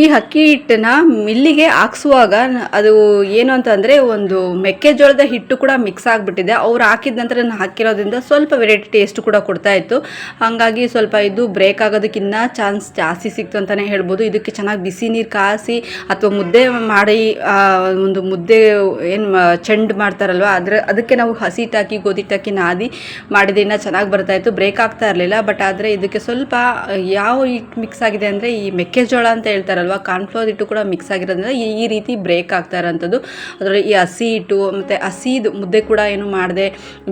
ಈ ಅಕ್ಕಿ ಹಿಟ್ಟನ್ನ ಮಿಲ್ಲಿಗೆ ಹಾಕ್ಸುವಾಗ ಅದು ಏನು ಅಂತಂದರೆ ಒಂದು ಮೆಕ್ಕೆಜೋಳದ ಹಿಟ್ಟು ಕೂಡ ಮಿಕ್ಸ್ ಆಗಿಬಿಟ್ಟಿದೆ. ಅವ್ರು ಹಾಕಿದ ನಂತರ ನಾನು ಹಾಕಿರೋದ್ರಿಂದ ಸ್ವಲ್ಪ ವೆರೈಟಿ ಟೇಸ್ಟ್ ಕೂಡ ಕೊಡ್ತಾ ಇತ್ತು. ಹಾಗಾಗಿ ಸ್ವಲ್ಪ ಇದು ಬ್ರೇಕ್ ಆಗೋದಕ್ಕಿಂತ ಚಾನ್ಸ್ ಜಾಸ್ತಿ ಸಿಕ್ತು ಅಂತಲೇ ಹೇಳ್ಬೋದು. ಇದಕ್ಕೆ ಚೆನ್ನಾಗಿ ಬಿಸಿ ನೀರು ಕಾಸಿ ಅಥವಾ ಮುದ್ದೆ ಮಾಡಿ ಒಂದು ಮುದ್ದೆ ಏನು ಚೆಂಡು ಮಾಡ್ತಾರಲ್ವ, ಅದ್ರ, ಅದಕ್ಕೆ ನಾವು ಹಸಿ ಟಾಕಿ ಗೋಧಿ ಟಾಕಿ ನಾದಿ ಮಾಡಿದ್ರಿಂದ ಚೆನ್ನಾಗಿ ಬರ್ತಾ ಇತ್ತು. ಬ್ರೇಕ್ ಆಗ್ತಾ ಇರಲಿಲ್ಲ ಬಟ್ ಆದರೆ ಇದಕ್ಕೆ ಸ್ವಲ್ಪ, ಯಾವ ಹಿಟ್ಟು ಮಿಕ್ಸ್ ಆಗಿದೆ ಅಂದರೆ ಈ ಮೆಕ್ಕೆಜೋಳ ಅಂತ ಹೇಳ್ತಾರಲ್ವ ಕಾರ್ನ್ಫ್ಲವರ್ ಹಿಟ್ಟು ಕೂಡ ಮಿಕ್ಸ್ ಆಗಿರೋದ್ರಿಂದ ಈ ರೀತಿ ಬ್ರೇಕ್ ಆಗ್ತಾ ಇರೋಂಥದ್ದು. ಅದರಲ್ಲಿ ಈ ಹಸಿ ಹಿಟ್ಟು, ಮತ್ತು ಹಸಿದು ಮುದ್ದೆ ಕೂಡ ಏನು ಮಾಡದೆ,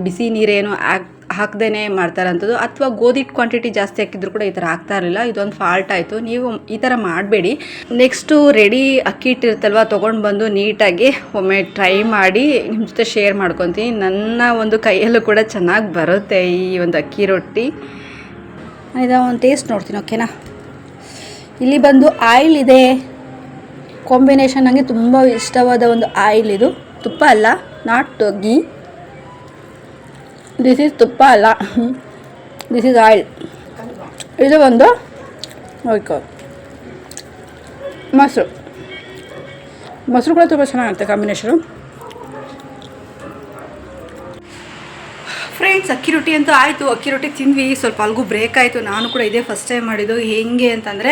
ಬಿಸಿ ನೀರೇನು ಹಾಕ್ ಹಾಕ್ದೇ ಮಾಡ್ತಾರಂಥದ್ದು ಅಥವಾ ಗೋಧಿ ಕ್ವಾಂಟಿಟಿ ಜಾಸ್ತಿ ಹಾಕಿದ್ರು ಕೂಡ ಈ ಥರ ಆಗ್ತಾ ಇರಲಿಲ್ಲ. ಇದೊಂದು ಫಾಲ್ಟ್ ಆಯಿತು. ನೀವು ಈ ಥರ ಮಾಡಬೇಡಿ. ನೆಕ್ಸ್ಟು ರೆಡಿ ಅಕ್ಕಿ ಇಟ್ಟಿರ್ತಲ್ವ ತೊಗೊಂಡು ಬಂದು ನೀಟಾಗಿ ಒಮ್ಮೆ ಟ್ರೈ ಮಾಡಿ ನಿಮ್ಮ ಜೊತೆ ಶೇರ್ ಮಾಡ್ಕೊತೀನಿ. ನನ್ನ ಒಂದು ಕೈಯಲ್ಲೂ ಕೂಡ ಚೆನ್ನಾಗಿ ಬರುತ್ತೆ ಈ ಒಂದು ಅಕ್ಕಿ ರೊಟ್ಟಿ. ಇದೊಂದು ಟೇಸ್ಟ್ ನೋಡ್ತೀನಿ ಓಕೆನಾ ಇಲ್ಲಿ ಬಂದು ಆಯಿಲ್ ಇದೆ. ಕಾಂಬಿನೇಷನ್ ನನಗೆ ತುಂಬ ಇಷ್ಟವಾದ ಒಂದು ಆಯಿಲ್ ಇದು. ತುಪ್ಪ ಅಲ್ಲ ನಾಟ್ ಗೀ ದಿಸ್ ಈಸ್ ತುಪ್ಪ ಅಲ್ಲ. ದಿಸ್ ಈಸ್ ಆಯಿಲ್ ಇದು ಒಂದು ಓಕೆ ಮೊಸರು. ಮೊಸರು ಕೂಡ ತುಂಬ ಚೆನ್ನಾಗಿರುತ್ತೆ ಕಾಂಬಿನೇಷನು ಫ್ರೆಂಡ್ಸ್ ಅಕ್ಕಿ ರೊಟ್ಟಿ ಅಂತೂ ಆಯಿತು. ಅಕ್ಕಿ ರೊಟ್ಟಿ ತಿಂದ್ವಿ. ಸ್ವಲ್ಪ ಅಲ್ಗೂ ಬ್ರೇಕ್ ಆಯಿತು. ನಾನು ಕೂಡ ಇದೇ ಫಸ್ಟ್ ಟೈಮ್ ಮಾಡಿದ್ದು. ಹೆಂಗೆ ಅಂತಂದರೆ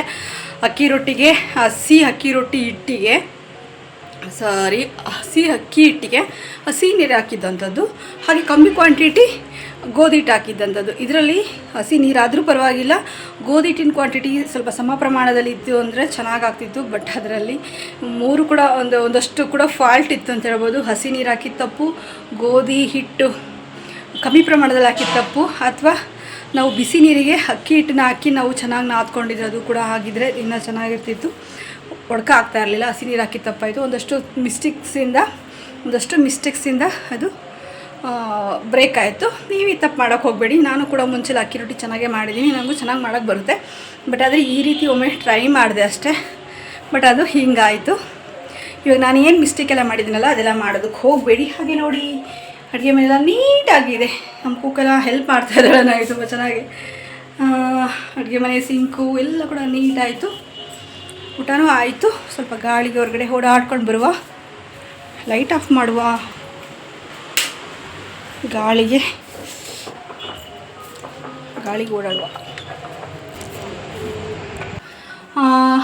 ಅಕ್ಕಿ ರೊಟ್ಟಿಗೆ, ಹಸಿ ಅಕ್ಕಿ ರೊಟ್ಟಿ ಹಿಟ್ಟಿಗೆ ಸಾರಿ ಹಸಿ ಅಕ್ಕಿ ಹಿಟ್ಟಿಗೆ ಹಸಿ ನೀರು ಹಾಕಿದ್ದಂಥದ್ದು. ಹಾಗೆ ಕಮ್ಮಿ ಕ್ವಾಂಟಿಟಿ ಗೋಧಿ ಹಿಟ್ಟು ಹಾಕಿದ್ದಂಥದ್ದು. ಇದರಲ್ಲಿ ಹಸಿ ನೀರಾದರೂ ಪರವಾಗಿಲ್ಲ. ಗೋಧಿ ಹಿಟ್ಟಿನ ಕ್ವಾಂಟಿಟಿ ಸ್ವಲ್ಪ ಸಮ ಪ್ರಮಾಣದಲ್ಲಿ ಇತ್ತು ಅಂದರೆ ಚೆನ್ನಾಗಾಗ್ತಿತ್ತು. ಬಟ್ ಅದರಲ್ಲಿ ಮೂರು ಕೂಡ ಒಂದು, ಒಂದಷ್ಟು ಕೂಡ ಫಾಲ್ಟ್ ಇತ್ತು ಅಂತ ಹೇಳ್ಬೋದು. ಹಸಿ ನೀರು ಹಾಕಿದ ತಪ್ಪು. ಗೋಧಿ ಹಿಟ್ಟು ಕಮ್ಮಿ ಪ್ರಮಾಣದಲ್ಲಿ ಹಾಕಿದ ತಪ್ಪು ಅಥವಾ ನಾವು ಬಿಸಿ ನೀರಿಗೆ ಅಕ್ಕಿ ಹಿಟ್ಟನ್ನ ಹಾಕಿ ನಾವು ಚೆನ್ನಾಗಿ ನಾದ್ಕೊಂಡಿದ್ರೆ ಅದು ಕೂಡ ಆಗಿದ್ರೆ ಇನ್ನೂ ಚೆನ್ನಾಗಿರ್ತಿತ್ತು. ಒಡ್ಕ ಆಗ್ತಾ ಇರಲಿಲ್ಲ, ಹಸಿ ನೀರು ಹಾಕಿ ತಪ್ಪಾಯಿತು. ಒಂದಷ್ಟು ಮಿಸ್ಟೇಕ್ಸಿಂದ ಒಂದಷ್ಟು ಮಿಸ್ಟೇಕ್ಸಿಂದ ಅದು ಬ್ರೇಕ್ ಆಯಿತು. ನೀವು ಈ ತಪ್ಪು ಮಾಡೋಕ್ಕೆ ಹೋಗಬೇಡಿ. ನಾನು ಕೂಡ ಮುಂಚೆ ಅಕ್ಕಿ ರೊಟ್ಟಿ ಚೆನ್ನಾಗೇ ಮಾಡಿದ್ದೀನಿ ನನಗೂ ಚೆನ್ನಾಗಿ ಮಾಡೋಕ್ಕೆ ಬರುತ್ತೆ. ಬಟ್ ಆದರೆ ಈ ರೀತಿ ಒಮ್ಮೆ ಟ್ರೈ ಮಾಡಿದೆ ಅಷ್ಟೇ. ಬಟ್ ಅದು ಹಿಂಗಾಯಿತು. ಇವಾಗ ನಾನು ಏನು ಮಿಸ್ಟೇಕ್ ಎಲ್ಲ ಮಾಡಿದ್ದೀನಲ್ಲ ಅದೆಲ್ಲ ಮಾಡೋದಕ್ಕೆ ಹೋಗಬೇಡಿ. ಹಾಗೆ ನೋಡಿ. ಅಡುಗೆ ಮನೆಯೆಲ್ಲ ನೀಟಾಗಿದೆ. ನಮ್ಮ ಕುಕ್ಕೆಲ್ಲ ಹೆಲ್ಪ್ ಮಾಡ್ತಾ ಇದ್ದಾಳೆ ನನಗೆ ತುಂಬ ಚೆನ್ನಾಗಿ. ಅಡುಗೆ ಮನೆ ಸಿಂಕು ಎಲ್ಲ ಕೂಡ ನೀಟಾಯಿತು. ಊಟನೂ ಆಯಿತು. ಸ್ವಲ್ಪ ಗಾಳಿಗೆ ಹೊರಗಡೆ ಓಡಾಡ್ಕೊಂಡು ಬರುವ. ಲೈಟ್ ಆಫ್ ಮಾಡುವ ಗಾಳಿಗೆ. ಗಾಳಿಗೆ ಓಡಾಡುವ.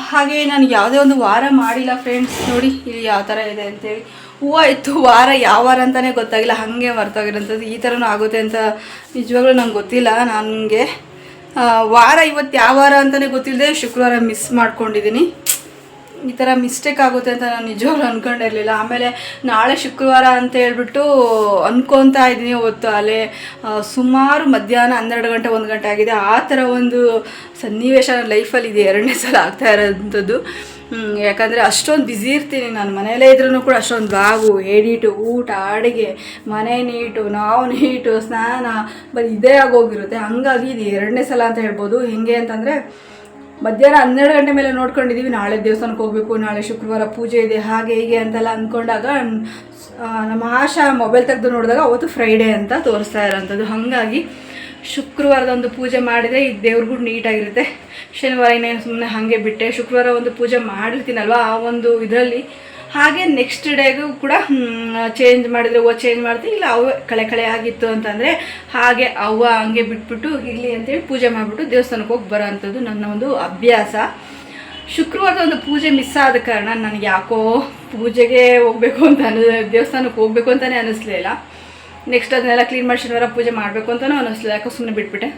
ಹಾಗೆ ನಾನು ಯಾವುದೇ ಒಂದು ವಾರ ಮಾಡಿಲ್ಲ ಫ್ರೆಂಡ್ಸ್ ನೋಡಿ ಇಲ್ಲಿ ಯಾವ ಥರ ಇದೆ ಅಂತೇಳಿ. ಹೂವು ಇತ್ತು, ವಾರ ಯಾವ ವಾರ ಅಂತಲೇ ಗೊತ್ತಾಗಿಲ್ಲ, ಹಾಗೆ ಮರ್ತೋಗಿರೋಂಥದ್ದು. ಈ ಥರನೂ ಆಗುತ್ತೆ ಅಂತ ನಿಜವಾಗ್ಲೂ ನಂಗೆ ಗೊತ್ತಿಲ್ಲ ನನಗೆ. ವಾರ ಇವತ್ತು ಯಾವ ವಾರ ಅಂತಲೇ ಗೊತ್ತಿಲ್ಲದೆ ಶುಕ್ರವಾರ ಮಿಸ್ ಮಾಡ್ಕೊಂಡಿದ್ದೀನಿ ಈ ಥರ ಮಿಸ್ಟೇಕ್ ಆಗುತ್ತೆ ಅಂತ ನಾನು ನಿಜವಾಗ್ಲೂ ಅಂದ್ಕೊಂಡಿರಲಿಲ್ಲ ಆಮೇಲೆ ನಾಳೆ ಶುಕ್ರವಾರ ಅಂತ ಹೇಳ್ಬಿಟ್ಟು ಅಂದ್ಕೊತಾ ಇದ್ದೀನಿ ಹೊತ್ತು ಅಲ್ಲೇ ಸುಮಾರು ಮಧ್ಯಾಹ್ನ ಹನ್ನೆರಡು ಗಂಟೆ, ಒಂದು ಗಂಟೆ ಆಗಿದೆ. ಆ ಥರ ಒಂದು ಸನ್ನಿವೇಶ ಲೈಫಲ್ಲಿ ಇದೆ. ಎರಡನೇ ಸಲ ಆಗ್ತಾ ಇರೋಂಥದ್ದು. ಯಾಕಂದರೆ ಅಷ್ಟೊಂದು ಬ್ಯುಸಿ ಇರ್ತೀನಿ ನಾನು. ಮನೆಯಲ್ಲೇ ಇದ್ರೂ ಕೂಡ ಅಷ್ಟೊಂದು ಬ್ಲಾಗು ಎಡಿಟು ಊಟ, ಅಡುಗೆ, ಮನೆ ನೀಟು, ನಾವು ನೀಟು, ಸ್ನಾನ, ಬರೀ ಇದೇ ಆಗೋಗಿರುತ್ತೆ. ಹಂಗಾಗಿ ಇದು ಎರಡನೇ ಸಲ ಅಂತ ಹೇಳ್ಬೋದು. ಹೆಂಗೆ ಅಂತಂದರೆ, ಮಧ್ಯಾಹ್ನ ಹನ್ನೆರಡು ಗಂಟೆ ಮೇಲೆ ನೋಡ್ಕೊಂಡಿದ್ದೀವಿ ನಾಳೆ ದೇವಸ್ಥಾನಕ್ಕೆ ಹೋಗಬೇಕು, ನಾಳೆ ಶುಕ್ರವಾರ ಪೂಜೆ ಇದೆ, ಹಾಗೆ ಹೀಗೆ ಅಂತೆಲ್ಲ ಅಂದ್ಕೊಂಡಾಗ ನಮ್ಮ ಆಶಾ ಮೊಬೈಲ್ ತೆಗೆದು ನೋಡಿದಾಗ ಅವತ್ತು ಫ್ರೈಡೇ ಅಂತ ತೋರಿಸ್ತಾ ಇರೋಂಥದ್ದು. ಹಾಗಾಗಿ ಶುಕ್ರವಾರದ ಒಂದು ಪೂಜೆ ಮಾಡಿದರೆ ಈ ದೇವ್ರಿಗೂ ನೀಟಾಗಿರುತ್ತೆ. ಶನಿವಾರ ಇನ್ನೇನು ಸುಮ್ಮನೆ ಹಾಗೆ ಬಿಟ್ಟೆ. ಶುಕ್ರವಾರ ಒಂದು ಪೂಜೆ ಮಾಡಿರ್ತೀನಲ್ವ ಆ ಒಂದು ಇದರಲ್ಲಿ? ಹಾಗೆ ನೆಕ್ಸ್ಟ್ ಡೇಗೂ ಕೂಡ ಚೇಂಜ್ ಮಾಡಿದರೆ ಹೂವು ಚೇಂಜ್ ಮಾಡ್ತೀವಿ. ಇಲ್ಲ, ಅವು ಕಳೆ ಕಳೆ ಆಗಿತ್ತು ಅಂತಂದರೆ ಹಾಗೆ ಅವ್ವ ಹಂಗೆ ಬಿಟ್ಬಿಟ್ಟು ಇರಲಿ ಅಂತೇಳಿ ಪೂಜೆ ಮಾಡಿಬಿಟ್ಟು ದೇವಸ್ಥಾನಕ್ಕೆ ಹೋಗಿ ಬರೋ ಅಂಥದ್ದು ನನ್ನ ಒಂದು ಅಭ್ಯಾಸ. ಶುಕ್ರವಾರದ ಒಂದು ಪೂಜೆ ಮಿಸ್ ಆದ ಕಾರಣ ನನಗೆ ಯಾಕೋ ಪೂಜೆಗೆ ಹೋಗಬೇಕು ಅಂತ ಅನ್ನೋ ದೇವಸ್ಥಾನಕ್ಕೆ ಹೋಗಬೇಕು ಅಂತಲೇ ಅನ್ನಿಸ್ಲಿಲ್ಲ ನೆಕ್ಸ್ಟ್ ಅದನ್ನೆಲ್ಲ ಕ್ಲೀನ್ ಮಾಡಿ ಶನಿವಾರ ಪೂಜೆ ಮಾಡಬೇಕು ಅಂತಲೂ ಅನ್ನಿಸ್ಲಿಲ್ಲ ಯಾಕೋ ಸುಮ್ಮನೆ ಬಿಟ್ಬಿಟ್ಟೆ.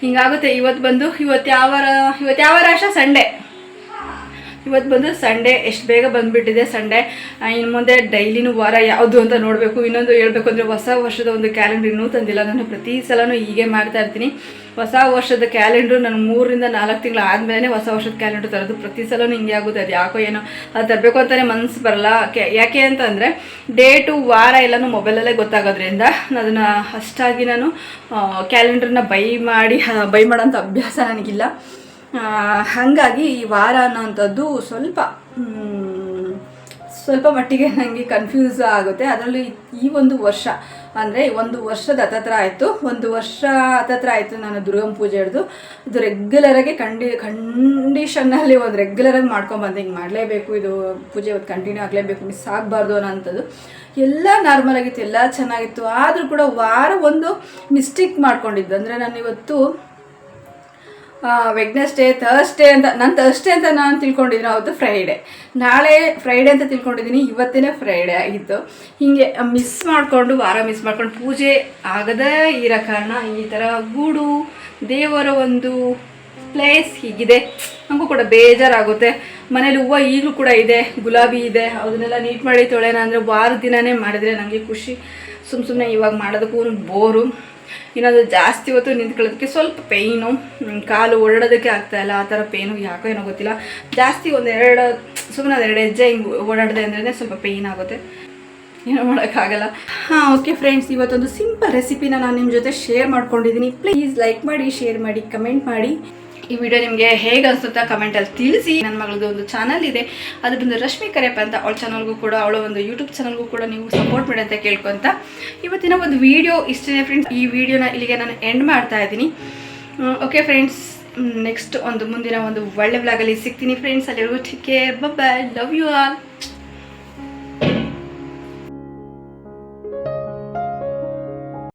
ಹಿಂಗಾಗುತ್ತೆ, ಇವತ್ತು ಬಂದು, ಇವತ್ತು ಯಾವ ಇವತ್ತು ಯಾವ ರಾಶ? ಸಂಡೇ ಇವತ್ತು ಬಂದು ಸಂಡೇ, ಎಷ್ಟು ಬೇಗ ಬಂದುಬಿಟ್ಟಿದೆ ಸಂಡೇ. ಇನ್ನು ಮುಂದೆ ಡೈಲಿನೂ ವಾರ ಯಾವುದು ಅಂತ ನೋಡಬೇಕು. ಇನ್ನೊಂದು ಹೇಳಬೇಕು ಅಂದರೆ ಹೊಸ ವರ್ಷದ ಒಂದು ಕ್ಯಾಲೆಂಡರ್ ಇನ್ನೂ ತಂದಿಲ್ಲ. ನಾನು ಪ್ರತಿ ಸಲನೂ ಹೀಗೆ ಮಾಡ್ತಾ ಇರ್ತೀನಿ. ಹೊಸ ವರ್ಷದ ಕ್ಯಾಲೆಂಡ್ರು ನಾನು ಮೂರರಿಂದ ನಾಲ್ಕು ತಿಂಗಳು ಆದಮೇಲೆ ಹೊಸ ವರ್ಷದ ಕ್ಯಾಲೆಂಡರ್ ತರೋದು. ಪ್ರತಿ ಸಲನೂ ಹಿಂಗೆ ಆಗುತ್ತೆ. ಅದು ಯಾಕೋ ಏನೋ, ಅದು ತರಬೇಕು ಅಂತಲೇ ಮನಸ್ಸು ಬರಲ್ಲ. ಯಾಕೆ ಅಂತಂದರೆ ಡೇಟು ವಾರ ಎಲ್ಲನೂ ಮೊಬೈಲಲ್ಲೇ ಗೊತ್ತಾಗೋದ್ರಿಂದ ಅದನ್ನು ಅಷ್ಟಾಗಿ ನಾನು ಕ್ಯಾಲೆಂಡ್ರನ್ನ ಬೈ ಮಾಡಿ ಬೈ ಮಾಡೋಂಥ ಅಭ್ಯಾಸ ನನಗಿಲ್ಲ. ಹಾಗಾಗಿ ಈ ವಾರ ಅನ್ನೋವಂಥದ್ದು ಸ್ವಲ್ಪ ಸ್ವಲ್ಪ ಮಟ್ಟಿಗೆ ನನಗೆ ಕನ್ಫ್ಯೂಸ್ ಆಗುತ್ತೆ. ಅದರಲ್ಲಿ ಈ ಒಂದು ವರ್ಷ, ಅಂದರೆ ಒಂದು ವರ್ಷದ ಹತ್ತತ್ರ ಆಯಿತು. ಒಂದು ವರ್ಷ ಹತ್ತತ್ರ ಆಯಿತು ನಾನು ದುರ್ಗಮ್ಮ ಪೂಜೆ ಹಿಡಿದು. ಇದು ರೆಗ್ಯುಲರಾಗಿ ಕಂಡಿ ಕಂಡೀಷನ್ನಲ್ಲಿ ಒಂದು ರೆಗ್ಯುಲರಾಗಿ ಮಾಡ್ಕೊಂಬಂದೆ ಹಿಂಗೆ ಮಾಡಲೇಬೇಕು, ಇದು ಪೂಜೆ ಇವತ್ತು ಕಂಟಿನ್ಯೂ ಆಗಲೇಬೇಕು ಮಿಸ್ ಆಗಬಾರ್ದು ಅನ್ನೋಂಥದ್ದು ಎಲ್ಲ ನಾರ್ಮಲ್ ಆಗಿತ್ತು, ಎಲ್ಲ ಚೆನ್ನಾಗಿತ್ತು. ಆದರೂ ಕೂಡ ವಾರ ಒಂದು ಮಿಸ್ಟೇಕ್ ಮಾಡ್ಕೊಂಡಿದ್ದು. ಅಂದರೆ ನಾನು ಇವತ್ತು ವೆಗ್ನೆಸ್ಡೇ ಥರ್ಸ್ಡೇ ಅಂತ, ನಾನು ಥರ್ಸ್ಡೇ ಅಂತ ನಾನು ತಿಳ್ಕೊಂಡಿದ್ದೀನಿ, ಅವತ್ತು ಫ್ರೈಡೇ ನಾಳೆ ಫ್ರೈಡೆ ಅಂತ ತಿಳ್ಕೊಂಡಿದ್ದೀನಿ ಇವತ್ತೇ ಫ್ರೈಡೇ ಆಗಿತ್ತು. ಹೀಗೆ ಮಿಸ್ ಮಾಡಿಕೊಂಡು, ವಾರ ಮಿಸ್ ಮಾಡ್ಕೊಂಡು, ಪೂಜೆ ಆಗದೇ ಇರೋ ಕಾರಣ ಈ ಥರ ಗೂಡು, ದೇವರ ಒಂದು ಪ್ಲೇಸ್ ಹೀಗಿದೆ. ನಮಗೂ ಕೂಡ ಬೇಜಾರಾಗುತ್ತೆ. ಮನೇಲಿ ಹೂವು ಈಗಲೂ ಕೂಡ ಇದೆ, ಗುಲಾಬಿ ಇದೆ, ಅದನ್ನೆಲ್ಲ ನೀಟ್ ಮಾಡಿ ತೊಳೆಯೋಣ ಅಂದರೆ ವಾರ ದಿನನೇ ಮಾಡಿದರೆ ನನಗೆ ಖುಷಿ. ಸುಮ್ಮ ಸುಮ್ಮನೆ ಇವಾಗ ಮಾಡೋದಕ್ಕೂ ಬೋರು ಇನ್ನೊಂದು ಜಾಸ್ತಿ ಹೊತ್ತು ನಿಂತ್ಕೊಳ್ಳೋದಕ್ಕೆ ಸ್ವಲ್ಪ ಪೇಯ್ನು ಕಾಲು ಓಡಾಡೋದಕ್ಕೆ ಆಗ್ತಾ ಇಲ್ಲ, ಆ ಥರ ಪೇನು ಯಾಕೋ ಏನೋ ಗೊತ್ತಿಲ್ಲ. ಜಾಸ್ತಿ ಒಂದು ಎರಡು ಸುಮ್ಮನೆ ಎರಡು ಹೆಜ್ಜೆ ಹಿಂಗೆ ಓಡಾಡಿದೆ ಅಂದ್ರೆ ಸ್ವಲ್ಪ ಪೇಯ್ನ್ ಆಗುತ್ತೆ. ಏನೋ ಮಾಡೋಕ್ಕಾಗಲ್ಲ. ಹಾಂ ಓಕೆ ಫ್ರೆಂಡ್ಸ್ ಇವತ್ತೊಂದು ಸಿಂಪಲ್ ರೆಸಿಪಿನ ನಾನು ನಿಮ್ಮ ಜೊತೆ ಶೇರ್ ಮಾಡ್ಕೊಂಡಿದ್ದೀನಿ. ಪ್ಲೀಸ್ ಲೈಕ್ ಮಾಡಿ ಶೇರ್ ಮಾಡಿ ಕಮೆಂಟ್ ಮಾಡಿ. ಈ ವಿಡಿಯೋ ನಿಮಗೆ ಹೇಗೆ ಅನಿಸುತ್ತಾ ಕಮೆಂಟಲ್ಲಿ ತಿಳಿಸಿ. ನನ್ನ ಮಗಳದ್ದು ಒಂದು ಚಾನಲ್ ಇದೆ. ಅದು ಬಂದು ರಶ್ಮಿ ಕರೆಪ್ಪ ಅಂತ ಅವಳ ಚಾನಲ್ಗೂ ಕೂಡ, ಅವಳ ಒಂದು ಯೂಟ್ಯೂಬ್ ಚಾನಲ್ಗೂ ಕೂಡ ನೀವು ಸಪೋರ್ಟ್ ಮಾಡಿ ಅಂತ ಕೇಳ್ಕೊಂತ ಇವತ್ತಿನ ಒಂದು ವಿಡಿಯೋ ಇಷ್ಟೇ ಫ್ರೆಂಡ್ಸ್ ಈ ವಿಡಿಯೋನ ಇಲ್ಲಿಗೆ ನಾನು ಎಂಡ್ ಮಾಡ್ತಾ ಇದ್ದೀನಿ. ಓಕೆ ಫ್ರೆಂಡ್ಸ್ ನೆಕ್ಸ್ಟ್ ಒಂದು ಮುಂದಿನ ಒಂದು ಒಳ್ಳೆ ವ್ಲಾಗಲ್ಲಿ ಸಿಗ್ತೀನಿ ಫ್ರೆಂಡ್ಸ್ ಅಲ್ಲಿವರೆಗೂ take care bye love you all